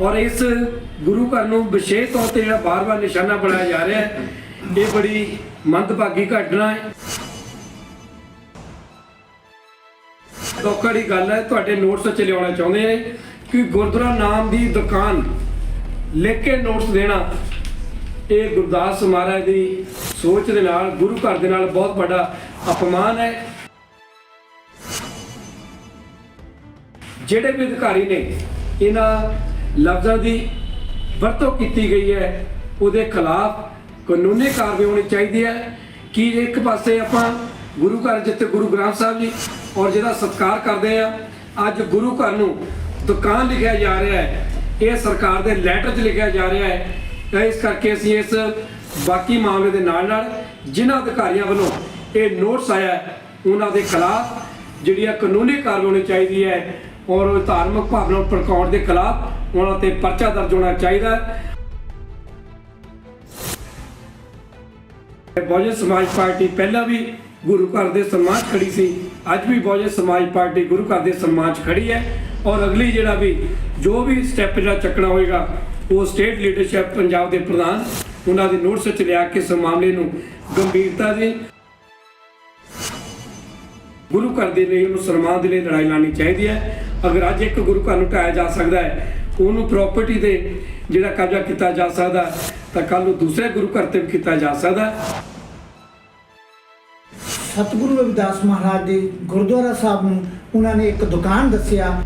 ਔਰ ਇਸ ਗੁਰੂ ਘਰ ਨੂੰ ਵਿਸ਼ੇਸ਼ ਤੌਰ ਤੇ ਜਿਹੜਾ ਬਾਰ-ਬਾਰ ਨਿਸ਼ਾਨਾ ਬਣਾਇਆ ਜਾ ਰਿਹਾ ਹੈ, ਇਹ ਬੜੀ ਮੰਦਭਾਗੀ ਘਟਨਾ ਹੈ। ਲੋਕਾਂ ਦੀ ਗੱਲ ਹੈ, ਤੁਹਾਡੇ ਨੋਟਸ ਵਿੱਚ ਲਿਆਉਣਾ ਚਾਹੁੰਦੇ ਨੇ ਕਿ ਗੁਰਦੁਆਰਾ ਨਾਮ ਦੀ ਦੁਕਾਨ ਲਿਖ ਕੇ ਨੋਟਸ ਦੇਣਾ, ਇਹ ਗੁਰਦਾਸ ਮਹਾਰਾਜ ਦੀ ਸੋਚ ਦੇ ਨਾਲ, ਗੁਰੂ ਘਰ ਦੇ ਨਾਲ ਬਹੁਤ ਵੱਡਾ ਅਪਮਾਨ ਹੈ। ਜਿਹੜੇ ਵੀ ਅਧਿਕਾਰੀ ਨੇ, ਇਹਨਾਂ ਲਫ਼ਜ਼ਾਂ ਦੀ ਵਰਤੋਂ ਕੀਤੀ ਗਈ ਹੈ। ਉਹਦੇ ਖਿਲਾਫ ਕਾਨੂੰਨੀ ਕਾਰਵਾਈ ਹੋਣੀ ਚਾਹੀਦੀ ਹੈ ਕਿ ਇੱਕ ਪਾਸੇ ਆਪਾਂ ਗੁਰੂ ਘਰ ਜਿੱਥੇ ਗੁਰੂ ਗ੍ਰੰਥ ਸਾਹਿਬ ਜੀ ਔਰ ਜਿਹਦਾ ਸਤਿਕਾਰ ਕਰਦੇ ਆ, ਅੱਜ ਗੁਰੂ ਘਰ ਨੂੰ ਦੁਕਾਨ ਲਿਖਿਆ ਜਾ ਰਿਹਾ ਹੈ, ਇਹ ਸਰਕਾਰ ਦੇ ਲੈਟਰ 'ਚ ਲਿਖਿਆ ਜਾ ਰਿਹਾ ਹੈ। ਤਾਂ ਇਸ ਕਰਕੇ ਅਸੀਂ ਇਸ ਬਾਕੀ ਮਾਮਲੇ ਦੇ ਨਾਲ ਨਾਲ ਜਿਨ੍ਹਾਂ ਅਧਿਕਾਰੀਆਂ ਵੱਲੋਂ ਇਹ ਨੋਟਿਸ ਆਇਆ ਉਹਨਾਂ ਦੇ ਖਿਲਾਫ ਜਿਹੜੀ ਆ ਕਾਨੂੰਨੀ ਕਾਰਵਾਈ ਹੋਣੀ ਚਾਹੀਦੀ ਹੈ ਔਰ ਧਾਰਮਿਕ ਭਾਵਨਾ ਨੂੰ ਭੜਕਾਉਣ ਦੇ ਖਿਲਾਫ ਉਹਨਾਂ ਤੇ ਪਰਚਾ ਦਰਜ ਹੋਣਾ ਚਾਹੀਦਾ ਹੈ। ਬਹੁਜਨ ਸਮਾਜ ਪਾਰਟੀ ਪਹਿਲਾਂ ਵੀ ਗੁਰੂ ਘਰ ਦੇ ਸਨਮਾਨ ਖੜੀ ਸੀ, ਅੱਜ ਵੀ ਬਹੁਜਨ ਸਮਾਜ ਪਾਰਟੀ ਗੁਰੂ ਘਰ ਦੇ ਸਨਮਾਨ ਖੜੀ ਹੈ ਔਰ ਅਗਲੀ ਜਿਹੜਾ ਵੀ, ਜੋ ਵੀ ਸਟੈਪ ਜਿਹੜਾ ਚੱਕਣਾ ਹੋਏਗਾ, ਉਹ ਸਟੇਟ ਲੀਡਰਸ਼ਿਪ ਪੰਜਾਬ ਦੇ ਪ੍ਰਧਾਨ ਉਹਨਾਂ ਦੇ ਨੋਟਿਸ ਵਿੱਚ ਲਿਆ ਕੇ ਇਸ ਮਾਮਲੇ ਨੂੰ ਗੰਭੀਰਤਾ ਦੇ ਗੁਰੂ ਘਰ ਦੇ ਲਈ ਉਹਨੂੰ ਸਨਮਾਨ ਦੇ ਲਈ ਲੜਾਈ ਲੜਨੀ ਚਾਹੀਦੀ ਹੈ। ਅਗਰ ਅੱਜ ਇੱਕ ਗੁਰੂ ਘਰ ਨੂੰ ਢਾਇਆ ਜਾ ਸਕਦਾ ਹੈ ਉਹਨੂੰ ਪ੍ਰਾਪਰਟੀ ਤੇ ਜਿਹੜਾ ਕਬਜ਼ਾ ਕੀਤਾ ਜਾ ਸਕਦਾ, ਤਾਂ ਕੱਲ ਨੂੰ ਦੂਸਰੇ ਗੁਰੂ ਘਰ ਤੇ ਵੀ ਕੀਤਾ ਜਾ ਸਕਦਾ। ਸਤਿਗੁਰੂ ਰਵਿਦਾਸ ਮਹਾਰਾਜ ਦੇ ਗੁਰਦੁਆਰਾ ਸਾਹਿਬ ਨੂੰ ਉਹਨਾਂ ਨੇ ਇੱਕ ਦੁਕਾਨ ਦੱਸਿਆ।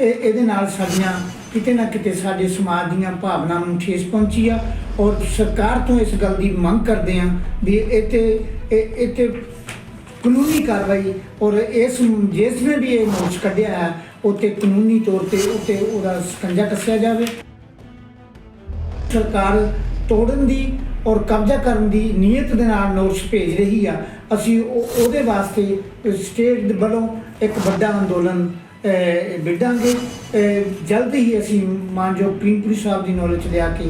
ਇਹ ਇਹਦੇ ਨਾਲ ਸਾਡੀਆਂ ਕਿਤੇ ਨਾ ਕਿਤੇ ਸਾਡੇ ਸਮਾਜ ਦੀਆਂ ਭਾਵਨਾਵਾਂ ਨੂੰ ਠੇਸ ਪਹੁੰਚੀ ਆ ਔਰ ਸਰਕਾਰ ਤੋਂ ਇਸ ਗੱਲ ਦੀ ਮੰਗ ਕਰਦੇ ਆ ਵੀ ਇਹ ਤੇ ਇਹ ਇਹ ਕਾਨੂੰਨੀ ਕਾਰਵਾਈ ਔਰ ਇਸ ਜਿਸ ਨੇ ਵੀ ਇਹ ਨੋਟਿਸ ਕੱਢਿਆ ਹੈ, ਉਹ ਕਾਨੂੰਨੀ ਤੌਰ ਤੇ ਉਤੇ ਉਹਦਾ ਸਕੰਜਾ ਕੱਸਿਆ ਜਾਵੇ। ਸਰਕਾਰ ਤੋੜਨ ਦੀ ਔਰ ਕਬਜ਼ਾ ਕਰਨ ਦੀ ਨੀਅਤ ਦੇ ਨਾਲ ਨੋਟਿਸ ਭੇਜ ਰਹੀ ਆ। ਅਸੀਂ ਉਹ- ਉਹਦੇ ਵਾਸਤੇ ਸਟੇਟ ਵੱਲੋਂ ਇੱਕ ਵੱਡਾ ਅੰਦੋਲਨ ਵਿੱਢਾਂਗੇ। ਅਹ, ਜਲਦ ਹੀ ਅਸੀਂ ਮਾਨਯੋਗ ਪ੍ਰੀਮਪੁਰੀ ਸਾਹਿਬ ਦੀ ਨੌਲੇਜ ਲਿਆ ਕੇ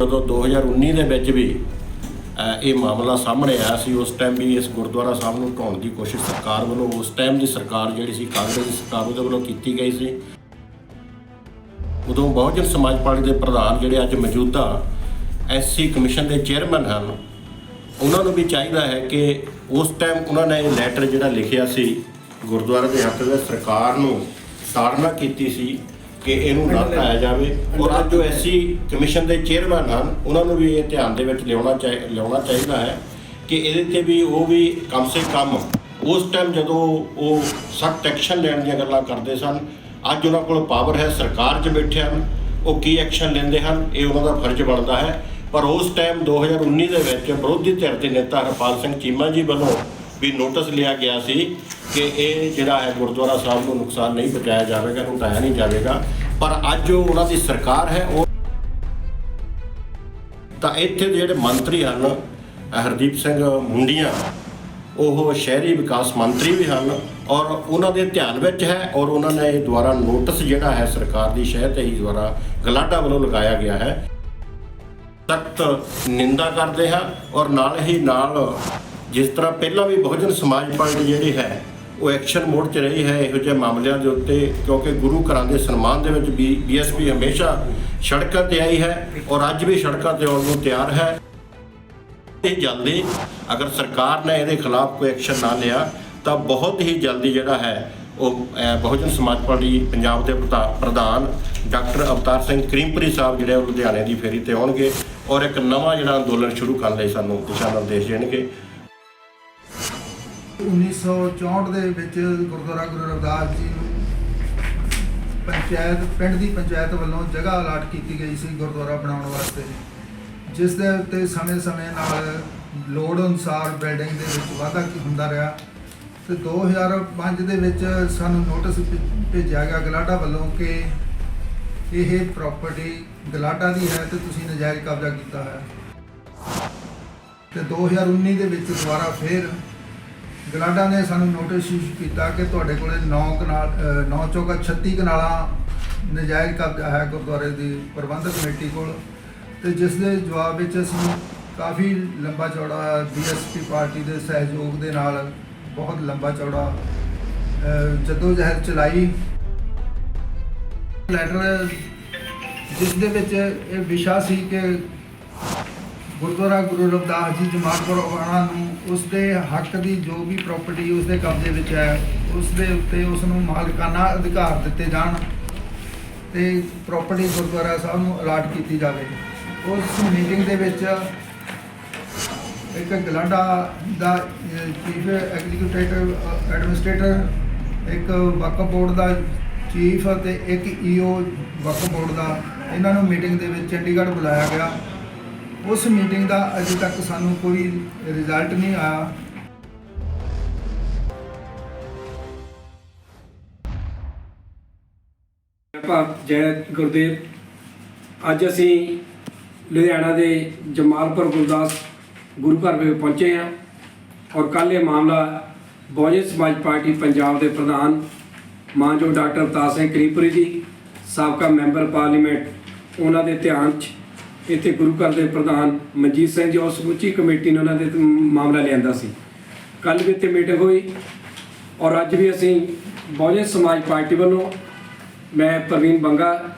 ਜਦੋਂ 2019 ਦੇ ਵਿੱਚ ਵੀ ਇਹ ਮਾਮਲਾ ਸਾਹਮਣੇ ਆਇਆ ਸੀ ਉਸ ਟਾਈਮ ਵੀ ਇਸ ਗੁਰਦੁਆਰਾ ਸਾਹਿਬ ਨੂੰ ਢਾਉਣ ਦੀ ਕੋਸ਼ਿਸ਼ ਸਰਕਾਰ ਵੱਲੋਂ ਉਸ ਟਾਈਮ ਦੀ ਸਰਕਾਰ ਜਿਹੜੀ ਸੀ ਕਾਂਗਰਸ ਦੀ ਸਰਕਾਰ ਉਹਦੇ ਵੱਲੋਂ ਕੀਤੀ ਗਈ ਸੀ। ਉਦੋਂ ਬਹੁਜਨ ਸਮਾਜ ਪਾਰਟੀ ਦੇ ਪ੍ਰਧਾਨ ਜਿਹੜੇ ਅੱਜ ਮੌਜੂਦਾ ਐਸਸੀ ਕਮਿਸ਼ਨ ਦੇ ਚੇਅਰਮੈਨ ਹਨ ਉਹਨਾਂ ਨੂੰ ਵੀ ਚਾਹੀਦਾ ਹੈ ਕਿ ਉਸ ਟਾਈਮ ਉਹਨਾਂ ਨੇ ਇਹ ਲੈਟਰ ਜਿਹੜਾ ਲਿਖਿਆ ਸੀ ਗੁਰਦੁਆਰੇ ਦੇ ਹੱਥ ਵਿੱਚ ਸਰਕਾਰ ਨੂੰ ਤਾੜਨਾ ਕੀਤੀ ਸੀ ਕਿ ਇਹਨੂੰ ਨਾ ਢਾਇਆ ਜਾਵੇ। ਔਰ ਅੱਜ ਜੋ ਐਸੀ ਕਮਿਸ਼ਨ ਦੇ ਚੇਅਰਮੈਨ ਹਨ, ਉਹਨਾਂ ਨੂੰ ਵੀ ਇਹ ਧਿਆਨ ਦੇ ਵਿੱਚ ਲਿਆਉਣਾ ਚਾਹੀ, ਲਿਆਉਣਾ ਚਾਹੀਦਾ ਹੈ ਕਿ ਇਹਦੇ ਤੇ ਵੀ ਉਹ ਵੀ ਕਮ ਸੇ ਕਮ ਉਸ ਟਾਈਮ ਜਦੋਂ ਉਹ ਸਖਤ ਐਕਸ਼ਨ ਲੈਣ ਦੀਆਂ ਗੱਲਾਂ ਕਰਦੇ ਸਨ, ਅੱਜ ਉਹਨਾਂ ਕੋਲ ਪਾਵਰ ਹੈ, ਸਰਕਾਰ 'ਚ ਬੈਠੇ ਹਨ, ਉਹ ਕੀ ਐਕਸ਼ਨ ਲੈਂਦੇ ਹਨ, ਇਹ ਉਹਨਾਂ ਦਾ ਫਰਜ਼ ਬਣਦਾ ਹੈ। ਪਰ ਉਸ ਟਾਈਮ 2019 ਦੇ ਵਿੱਚ ਵਿਰੋਧੀ ਧਿਰ ਦੇ ਨੇਤਾ ਹਰਪਾਲ ਸਿੰਘ ਚੀਮਾ ਜੀ ਵੱਲੋਂ ਵੀ ਨੋਟਿਸ ਲਿਆ ਗਿਆ ਸੀ ਕਿ ਇਹ ਜਿਹੜਾ ਹੈ ਗੁਰਦੁਆਰਾ ਸਾਹਿਬ ਨੂੰ ਨੁਕਸਾਨ ਨਹੀਂ ਪਹੁੰਚਾਇਆ ਜਾਵੇਗਾ ਇਹਨੂੰ ਢਾਇਆ ਨਹੀਂ ਜਾਵੇਗਾ। ਪਰ ਅੱਜ ਜੋ ਉਹਨਾਂ ਦੀ ਸਰਕਾਰ ਹੈ, ਉਹ ਤਾਂ ਇੱਥੇ ਦੇ ਜਿਹੜੇ ਮੰਤਰੀ ਹਨ ਹਰਦੀਪ ਸਿੰਘ ਮੁੰਡੀਆਂ, ਉਹ ਸ਼ਹਿਰੀ ਵਿਕਾਸ ਮੰਤਰੀ ਵੀ ਹਨ ਔਰ ਉਹਨਾਂ ਦੇ ਧਿਆਨ ਵਿੱਚ ਹੈ ਔਰ ਉਹਨਾਂ ਨੇ ਇਹ ਦੁਆਰਾ ਨੋਟਿਸ ਜਿਹੜਾ ਹੈ ਸਰਕਾਰ ਦੀ ਸ਼ਹਿਰ ਤੇ ਹੀ ਦੁਆਰਾ ਗਲਾਡਾ ਵੱਲੋਂ ਲਗਾਇਆ ਗਿਆ ਹੈ। ਸਖਤ ਨਿੰਦਾ ਕਰਦੇ ਹਾਂ ਔਰ ਨਾਲ ਹੀ ਨਾਲ ਜਿਸ ਤਰ੍ਹਾਂ ਪਹਿਲਾਂ ਵੀ ਬਹੁਜਨ ਸਮਾਜ ਪਾਰਟੀ ਜਿਹੜੀ ਹੈ ਉਹ ਐਕਸ਼ਨ ਮੋਡ 'ਚ ਰਹੀ ਹੈ, ਇਹੋ ਜਿਹੇ ਮਾਮਲਿਆਂ ਦੇ ਉੱਤੇ, ਕਿਉਂਕਿ ਗੁਰੂ ਘਰਾਂ ਦੇ ਸਨਮਾਨ ਦੇ ਵਿੱਚ ਵੀ ਬੀਐਸਪੀ ਹਮੇਸ਼ਾ ਸੜਕਾਂ ਤੇ ਆਈ ਹੈ ਔਰ ਅੱਜ ਵੀ ਸੜਕਾਂ ਤੇ ਆਉਣ ਨੂੰ ਤਿਆਰ ਹੈ। ਇਹ ਜਲਦੀ ਅਗਰ ਸਰਕਾਰ ਨੇ ਇਹਦੇ ਖਿਲਾਫ ਕੋਈ ਐਕਸ਼ਨ ਨਾ ਲਿਆ, ਤਾਂ ਬਹੁਤ ਹੀ ਜਲਦੀ ਜਿਹੜਾ ਹੈ, ਉਹ ਬਹੁਜਨ ਸਮਾਜ ਪਾਰਟੀ ਪੰਜਾਬ ਦੇ ਪ੍ਰਧਾ- ਪ੍ਰਧਾਨ ਡਾਕਟਰ ਅਵਤਾਰ ਸਿੰਘ ਕਰੀਮਪੁਰੀ ਸਾਹਿਬ ਜਿਹੜੇ ਉਹ ਲੁਧਿਆਣੇ ਦੀ ਫੇਰੀ ਤੇ ਆਉਣਗੇ ਔਰ ਇੱਕ ਨਵਾਂ ਜਿਹੜਾ ਅੰਦੋਲਨ ਸ਼ੁਰੂ ਕਰਨ ਲਈ ਸਾਨੂੰ ਦਿਸ਼ਾ ਨਿਰਦੇਸ਼ ਦੇਣਗੇ। 1964 ਦੇ ਵਿੱਚ ਗੁਰਦੁਆਰਾ ਗੁਰੂ ਰਵਿਦਾਸ ਜੀ ਨੂੰ ਪੰਚਾਇਤ, ਪਿੰਡ ਦੀ ਪੰਚਾਇਤ ਵੱਲੋਂ ਜਗ੍ਹਾ ਅਲਾਟ ਕੀਤੀ ਗਈ ਸੀ ਗੁਰਦੁਆਰਾ ਬਣਾਉਣ ਵਾਸਤੇ। ਜਿਸ ਦੇ ਉੱਤੇ ਸਮੇਂ-ਸਮੇਂ ਨਾਲ ਲੋੜ ਅਨੁਸਾਰ ਬਿਲਡਿੰਗ ਦੇ ਵਿੱਚ ਵਾਧਾ ਕੀ ਹੁੰਦਾ ਰਿਹਾ ਤੇ 2005 ਦੇ ਵਿੱਚ ਸਾਨੂੰ ਨੋਟਿਸ ਭੇ- ਭੇਜਿਆ ਗਿਆ ਗਲਾਡਾ ਵੱਲੋਂ ਕਿ ਇਹ ਪ੍ਰਾਪਰਟੀ ਗਲਾਡਾ ਦੀ ਹੈ ਤੇ ਤੁਸੀਂ ਨਜਾਇਜ਼ ਕਬਜ਼ਾ ਕੀਤਾ ਹੈ। ਤੇ 2019 ਦੇ ਵਿੱਚ ਦੁਬਾਰਾ ਫੇਰ ਗਲਾਡਾ ਨੇ ਸਾਨੂੰ ਨੋਟਿਸ ਇਸ਼ੂ ਕੀਤਾ ਕਿ ਤੁਹਾਡੇ ਕੋਲੇ 9 ਕਨਾਲ 9 ਚੌਕਾ 36 ਕਨਾਲਾਂ ਨਜਾਇਜ਼ ਕਬਜ਼ਾ ਹੈ ਗੁਰਦੁਆਰੇ ਦੀ ਪ੍ਰਬੰਧਕ ਕਮੇਟੀ ਕੋਲ। ਤੇ ਜਿਸ ਦੇ ਜਵਾਬ ਵਿੱਚ ਅਸੀਂ ਕਾਫੀ ਲੰਬਾ ਚੌੜਾ ਬੀਐਸਪੀ ਪਾਰਟੀ ਦੇ ਸਹਿਯੋਗ ਦੇ ਨਾਲ ਬਹੁਤ ਲੰਬਾ ਚੌੜਾ ਜਦੋਂ ਜਹਿਰ ਚਲਾਈ। ਲੈਟਰ ਜਿਸ ਦੇ ਵਿੱਚ ਇਹ ਵਿਸ਼ਾ ਸੀ ਕਿ ਗੁਰਦੁਆਰਾ ਗੁਰੂ ਰਵਿਦਾਸ ਜੀ ਜਮਾਤਪੁਰ ਵਾਲਾ ਨੂੰ ਉਸ ਦੇ ਹੱਕ ਦੀ ਜੋ ਵੀ ਪ੍ਰਾਪਰਟੀ ਉਸ ਦੇ ਕਬਜ਼ੇ ਵਿੱਚ ਹੈ ਉਸ ਦੇ ਉੱਤੇ ਉਸ ਨੂੰ ਮਾਲਕਾਨਾ ਅਧਿਕਾਰ ਦਿੱਤੇ ਜਾਣ ਤੇ ਪ੍ਰਾਪਰਟੀ ਗੁਰਦੁਆਰਾ ਸਾਹਿਬ ਨੂੰ ਅਲਾਟ ਕੀਤੀ ਜਾਵੇ। ਉਸ ਮੀਟਿੰਗ ਦੇ ਵਿੱਚ ਇੱਕ ਗਲਾਡਾ ਦਾ ਚੀਫ ਐਗਜ਼ੀਕਿਊਟਿਵ ਐਡਮਿਨਿਸਟ੍ਰੇਟਰ ਇੱਕ ਵਕਫ ਬੋਰਡ ਦਾ ਚੀਫ ਅਤੇ ਇੱਕ ਈਓ ਵਕਫ ਬੋਰਡ ਦਾ, ਇਹਨਾਂ ਨੂੰ ਮੀਟਿੰਗ ਦੇ ਵਿੱਚ ਚੰਡੀਗੜ੍ਹ ਬੁਲਾਇਆ ਗਿਆ। ਉਸ ਮੀਟਿੰਗ ਦਾ ਅਜੇ ਤੱਕ ਸਾਨੂੰ ਕੋਈ ਰਿਜ਼ਲਟ ਨਹੀਂ ਆਇਆ। ਭਾਵ ਜੈ ਗੁਰਦੇਵ, ਅੱਜ ਅਸੀਂ ਲੁਧਿਆਣਾ ਦੇ ਜਮਾਲਪੁਰ ਗੁਰਦਾਸ ਗੁਰੂ ਘਰ ਵਿੱਚ ਪਹੁੰਚੇ ਹਾਂ ਔਰ ਕੱਲ੍ਹ ਇਹ ਮਾਮਲਾ ਬਹੁਜਨ ਸਮਾਜ ਪਾਰਟੀ ਪੰਜਾਬ ਦੇ ਪ੍ਰਧਾਨ ਮਾਨਯੋਗ ਡਾਕਟਰ ਅਵਤਾਰ ਸਿੰਘ ਕਰੀਪੁਰੀ ਜੀ, ਸਾਬਕਾ ਮੈਂਬਰ ਪਾਰਲੀਮੈਂਟ, ਉਹਨਾਂ ਦੇ ਧਿਆਨ 'ਚ ਇੱਥੇ ਗੁਰੂ ਘਰ ਦੇ ਪ੍ਰਧਾਨ ਮਨਜੀਤ ਸਿੰਘ ਜੀ ਔਰ ਸਮੁੱਚੀ ਕਮੇਟੀ ਨੇ ਉਹਨਾਂ ਦੇ ਮਾਮਲਾ ਲਿਆਂਦਾ ਸੀ। ਕੱਲ੍ਹ ਵੀ ਇੱਥੇ ਮੀਟਿੰਗ ਹੋਈ ਔਰ ਅੱਜ ਵੀ ਅਸੀਂ ਬਹੁਜਨ ਸਮਾਜ ਪਾਰਟੀ ਵੱਲੋਂ ਮੈਂ ਪ੍ਰਵੀਨ ਬੰਗਾ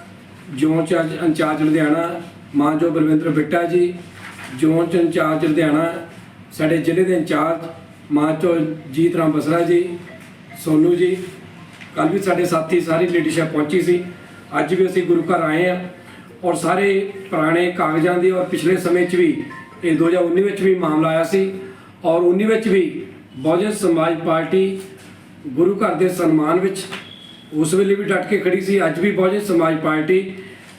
ਜ਼ੋਨ ਚ ਇੰਚ- ਇੰਚਾਰਜ ਲੁਧਿਆਣਾ ਮਾਨਜੋ ਬਲਵਿੰਦਰ ਬਿੱਟਾ ਜੀ ਜ਼ੋਨ ਚ ਇੰਚਾਰਜ ਲੁਧਿਆਣਾ, ਸਾਡੇ ਜ਼ਿਲ੍ਹੇ ਦੇ ਇੰਚਾਰਜ ਮਾਨਚੋ ਜੀਤ ਰਾਮ ਬਸਰਾ ਜੀ, ਸੋਨੂ ਜੀ ਕੱਲ ਵੀ ਸਾਡੇ ਸਾਥੀ ਸਾਰੀ ਲੀਡਰਸ਼ਿਪ ਪਹੁੰਚੀ ਸੀ। ਅੱਜ ਵੀ ਅਸੀਂ ਗੁਰੂ ਘਰ ਆਏ ਆ ਔਰ ਸਾਰੇ ਪੁਰਾਣੇ ਕਾਗਜ਼ਾਂ ਦੀ ਔਰ ਪਿਛਲੇ ਸਮੇਂ 'ਚ ਵੀ ਇਹ 2019 ਵਿੱਚ ਵੀ ਮਾਮਲਾ ਆਇਆ ਸੀ ਔਰ 19 ਵਿੱਚ ਵੀ ਬਹੁਜਨ ਸਮਾਜ ਪਾਰਟੀ ਗੁਰੂ ਘਰ ਦੇ ਸਨਮਾਨ ਵਿੱਚ ਉਸ ਵੇਲੇ ਵੀ ਡਟ ਕੇ ਖੜੀ ਸੀ। ਅੱਜ ਵੀ ਬਹੁਜਨ ਸਮਾਜ ਪਾਰਟੀ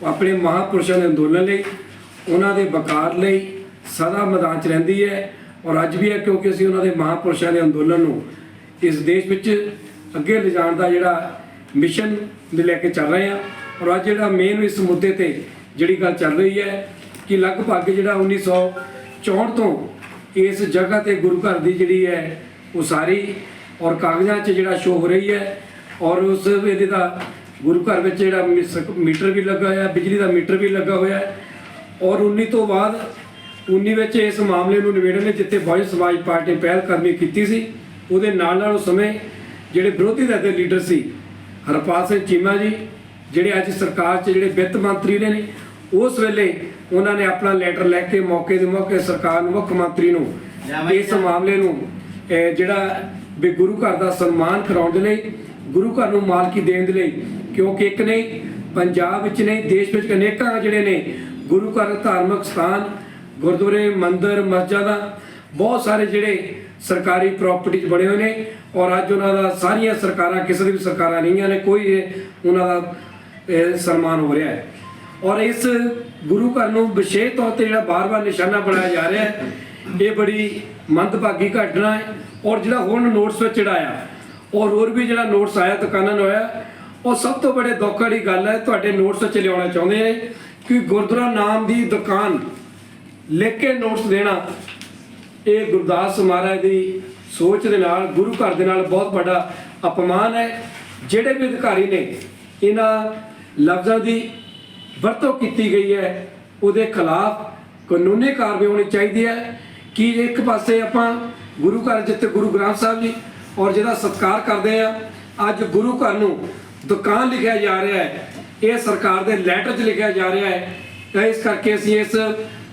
ਆਪਣੇ ਮਹਾਪੁਰਸ਼ਾਂ ਦੇ ਅੰਦੋਲਨ ਲਈ, ਉਹਨਾਂ ਦੇ ਵਕਾਰ ਲਈ ਸਦਾ ਮੈਦਾਨ 'ਚ ਰਹਿੰਦੀ ਹੈ ਔਰ ਅੱਜ ਵੀ ਹੈ ਕਿਉਂਕਿ ਅਸੀਂ ਉਹਨਾਂ ਦੇ ਮਹਾਪੁਰਸ਼ਾਂ ਦੇ ਅੰਦੋਲਨ ਨੂੰ ਇਸ ਦੇਸ਼ ਵਿੱਚ ਅੱਗੇ ਲਿਜਾਣ ਦਾ ਜਿਹੜਾ ਮਿਸ਼ਨ ਲੈ ਕੇ ਚੱਲ ਰਹੇ ਹਾਂ। ਔਰ ਅੱਜ ਜਿਹੜਾ ਮੇਨ ਇਸ ਮੁੱਦੇ ਤੇ ਜਿਹੜੀ ਗੱਲ ਚੱਲ ਰਹੀ ਹੈ ਕਿ ਲਗਭਗ ਜਿਹੜਾ 1964 ਤੋਂ ਇਸ ਜਗ੍ਹਾ ਤੇ ਗੁਰੂ ਘਰ ਦੀ ਜਿਹੜੀ ਹੈ ਉਸਾਰੀ ਔਰ ਕਾਗਜ਼ਾਂ 'ਚ ਜਿਹੜਾ ਸ਼ੋ ਹੋ ਰਹੀ ਹੈ ਔਰ ਉਸ ਇਹਦੇ ਦਾ ਗੁਰੂ ਘਰ ਵਿੱਚ ਜਿਹੜਾ ਮੀਟਰ ਵੀ ਲੱਗਾ ਹੋਇਆ, ਬਿਜਲੀ ਦਾ ਮੀਟਰ ਵੀ ਲੱਗਾ ਹੋਇਆ ਹੈ ਔਰ 19 ਤੋਂ ਬਾਅਦ 19 ਵਿੱਚ ਇਸ ਮਾਮਲੇ ਨੂੰ ਨਿਬੇੜਨ ਲਈ ਜਿੱਥੇ ਬਹੁਜਨ ਸਮਾਜ ਪਾਰਟੀ ਨੇ ਪਹਿਲ ਕਰਮੀ ਕੀਤੀ ਸੀ, ਉਹਦੇ ਨਾਲ ਨਾਲ ਉਸ ਸਮੇਂ ਜਿਹੜੇ ਵਿਰੋਧੀ ਦਲ ਦੇ ਲੀਡਰ ਸੀ, ਹਰਪਾਲ ਸਿੰਘ ਚੀਮਾ ਜੀ ਜਿਹੜੇ ਅੱਜ ਸਰਕਾਰ 'ਚ ਜਿਹੜੇ ਵਿੱਤ ਮੰਤਰੀ ਨੇ ਨੇ, ਉਸ ਵੇਲੇ ਉਹਨਾਂ ਨੇ ਆਪਣਾ ਲੈਟਰ ਲੈ ਕੇ ਮੌਕੇ ਦੇ ਮੌਕੇ ਸਰਕਾਰ ਨੂੰ ਮੁੱਖ ਮੰਤਰੀ ਨੂੰ ਇਸ ਮਾਮਲੇ ਨੂੰ ਜਿਹੜਾ ਵੀ ਗੁਰੂ ਘਰ ਦਾ ਸਨਮਾਨ ਕਰਾਉਣ ਦੇ ਲਈ ਗੁਰੂ ਘਰ ਨੂੰ ਮਾਲਕੀ ਦੇਣ ਦੇ ਲਈ ਕਿਉਂਕਿ ਇੱਕ ਨਹੀਂ ਪੰਜਾਬ ਵਿੱਚ ਨਹੀਂ ਦੇਸ਼ ਵਿੱਚ ਅਨੇਕਾਂ ਜਿਹੜੇ ਨੇ ਗੁਰੂ ਘਰ ਧਾਰਮਿਕ ਸਥਾਨ ਗੁਰਦੁਆਰੇ ਮੰਦਿਰ ਮਸਜਿਦਾਂ ਬਹੁਤ ਸਾਰੇ ਜਿਹੜੇ ਸਰਕਾਰੀ ਪ੍ਰਾਪਰਟੀ 'ਚ ਬਣੇ ਹੋਏ ਨੇ ਔਰ ਅੱਜ ਉਹਨਾਂ ਦਾ ਸਾਰੀਆਂ ਸਰਕਾਰਾਂ ਕਿਸੇ ਦੀ ਵੀ ਸਰਕਾਰਾਂ ਨਹੀਂਆਂ ਨੇ ਕੋਈ ਉਹਨਾਂ ਦਾ ਸਨਮਾਨ ਹੋ ਰਿਹਾ ਹੈ। ਔਰ ਇਸ ਗੁਰੂ ਘਰ ਨੂੰ ਵਿਸ਼ੇਸ਼ ਤੌਰ ਤੇ ਜਿਹੜਾ ਬਾਰ-ਬਾਰ ਨਿਸ਼ਾਨਾ ਬਣਾਇਆ ਜਾ ਰਿਹਾ ਹੈ, ਇਹ ਬੜੀ ਮੰਦਭਾਗੀ ਘਟਨਾ ਹੈ। ਔਰ ਜਿਹੜਾ ਹੁਣ ਨੋਟਸ ਵਿੱਚ ਚੜਾਇਆ ਔਰ ਹੋਰ ਵੀ ਜਿਹੜਾ ਨੋਟਸ ਆਇਆ ਦੁਕਾਨਾਂ ਨੂੰ ਆਇਆ ਉਹ ਸਭ ਤੋਂ ਬੜੇ ਦੁੱਖ ਵਾਲੀ ਗੱਲ ਹੈ, ਤੁਹਾਡੇ ਨੋਟਸ ਵਿੱਚ ਲਿਆਉਣਾ ਚਾਹੁੰਦੇ ਨੇ ਕਿ ਗੁਰਦੁਆਰਾ ਨਾਮ ਦੀ ਦੁਕਾਨ ਲਿਖ ਕੇ ਨੋਟਸ ਦੇਣਾ, ਇਹ ਗੁਰਦਾਸ ਮਹਾਰਾਜ ਦੀ ਸੋਚ ਦੇ ਨਾਲ, ਗੁਰੂ ਘਰ ਦੇ ਨਾਲ ਬਹੁਤ ਵੱਡਾ ਅਪਮਾਨ ਹੈ। ਜਿਹੜੇ ਵੀ ਅਧਿਕਾਰੀ ਨੇ, ਇਹਨਾਂ ਲਫ਼ਜ਼ਾਂ ਦੀ ਵਰਤੋਂ ਕੀਤੀ ਗਈ ਹੈ, ਉਹਦੇ ਖਿਲਾਫ ਕਾਨੂੰਨੀ ਕਾਰਵਾਈ ਹੋਣੀ ਚਾਹੀਦੀ ਹੈ ਕਿ ਇੱਕ ਪਾਸੇ ਆਪਾਂ ਗੁਰੂ ਘਰ ਜਿੱਥੇ ਗੁਰੂ ਗ੍ਰੰਥ ਸਾਹਿਬ ਜੀ ਔਰ ਜਿਹਦਾ ਸਤਿਕਾਰ ਕਰਦੇ ਆ, ਅੱਜ ਗੁਰੂ ਘਰ ਨੂੰ ਦੁਕਾਨ ਲਿਖਿਆ ਜਾ ਰਿਹਾ ਹੈ, ਇਹ ਸਰਕਾਰ ਦੇ ਲੈਟਰ 'ਚ ਲਿਖਿਆ ਜਾ ਰਿਹਾ ਹੈ, ਤਾਂ ਇਸ ਕਰਕੇ ਅਸੀਂ ਇਸ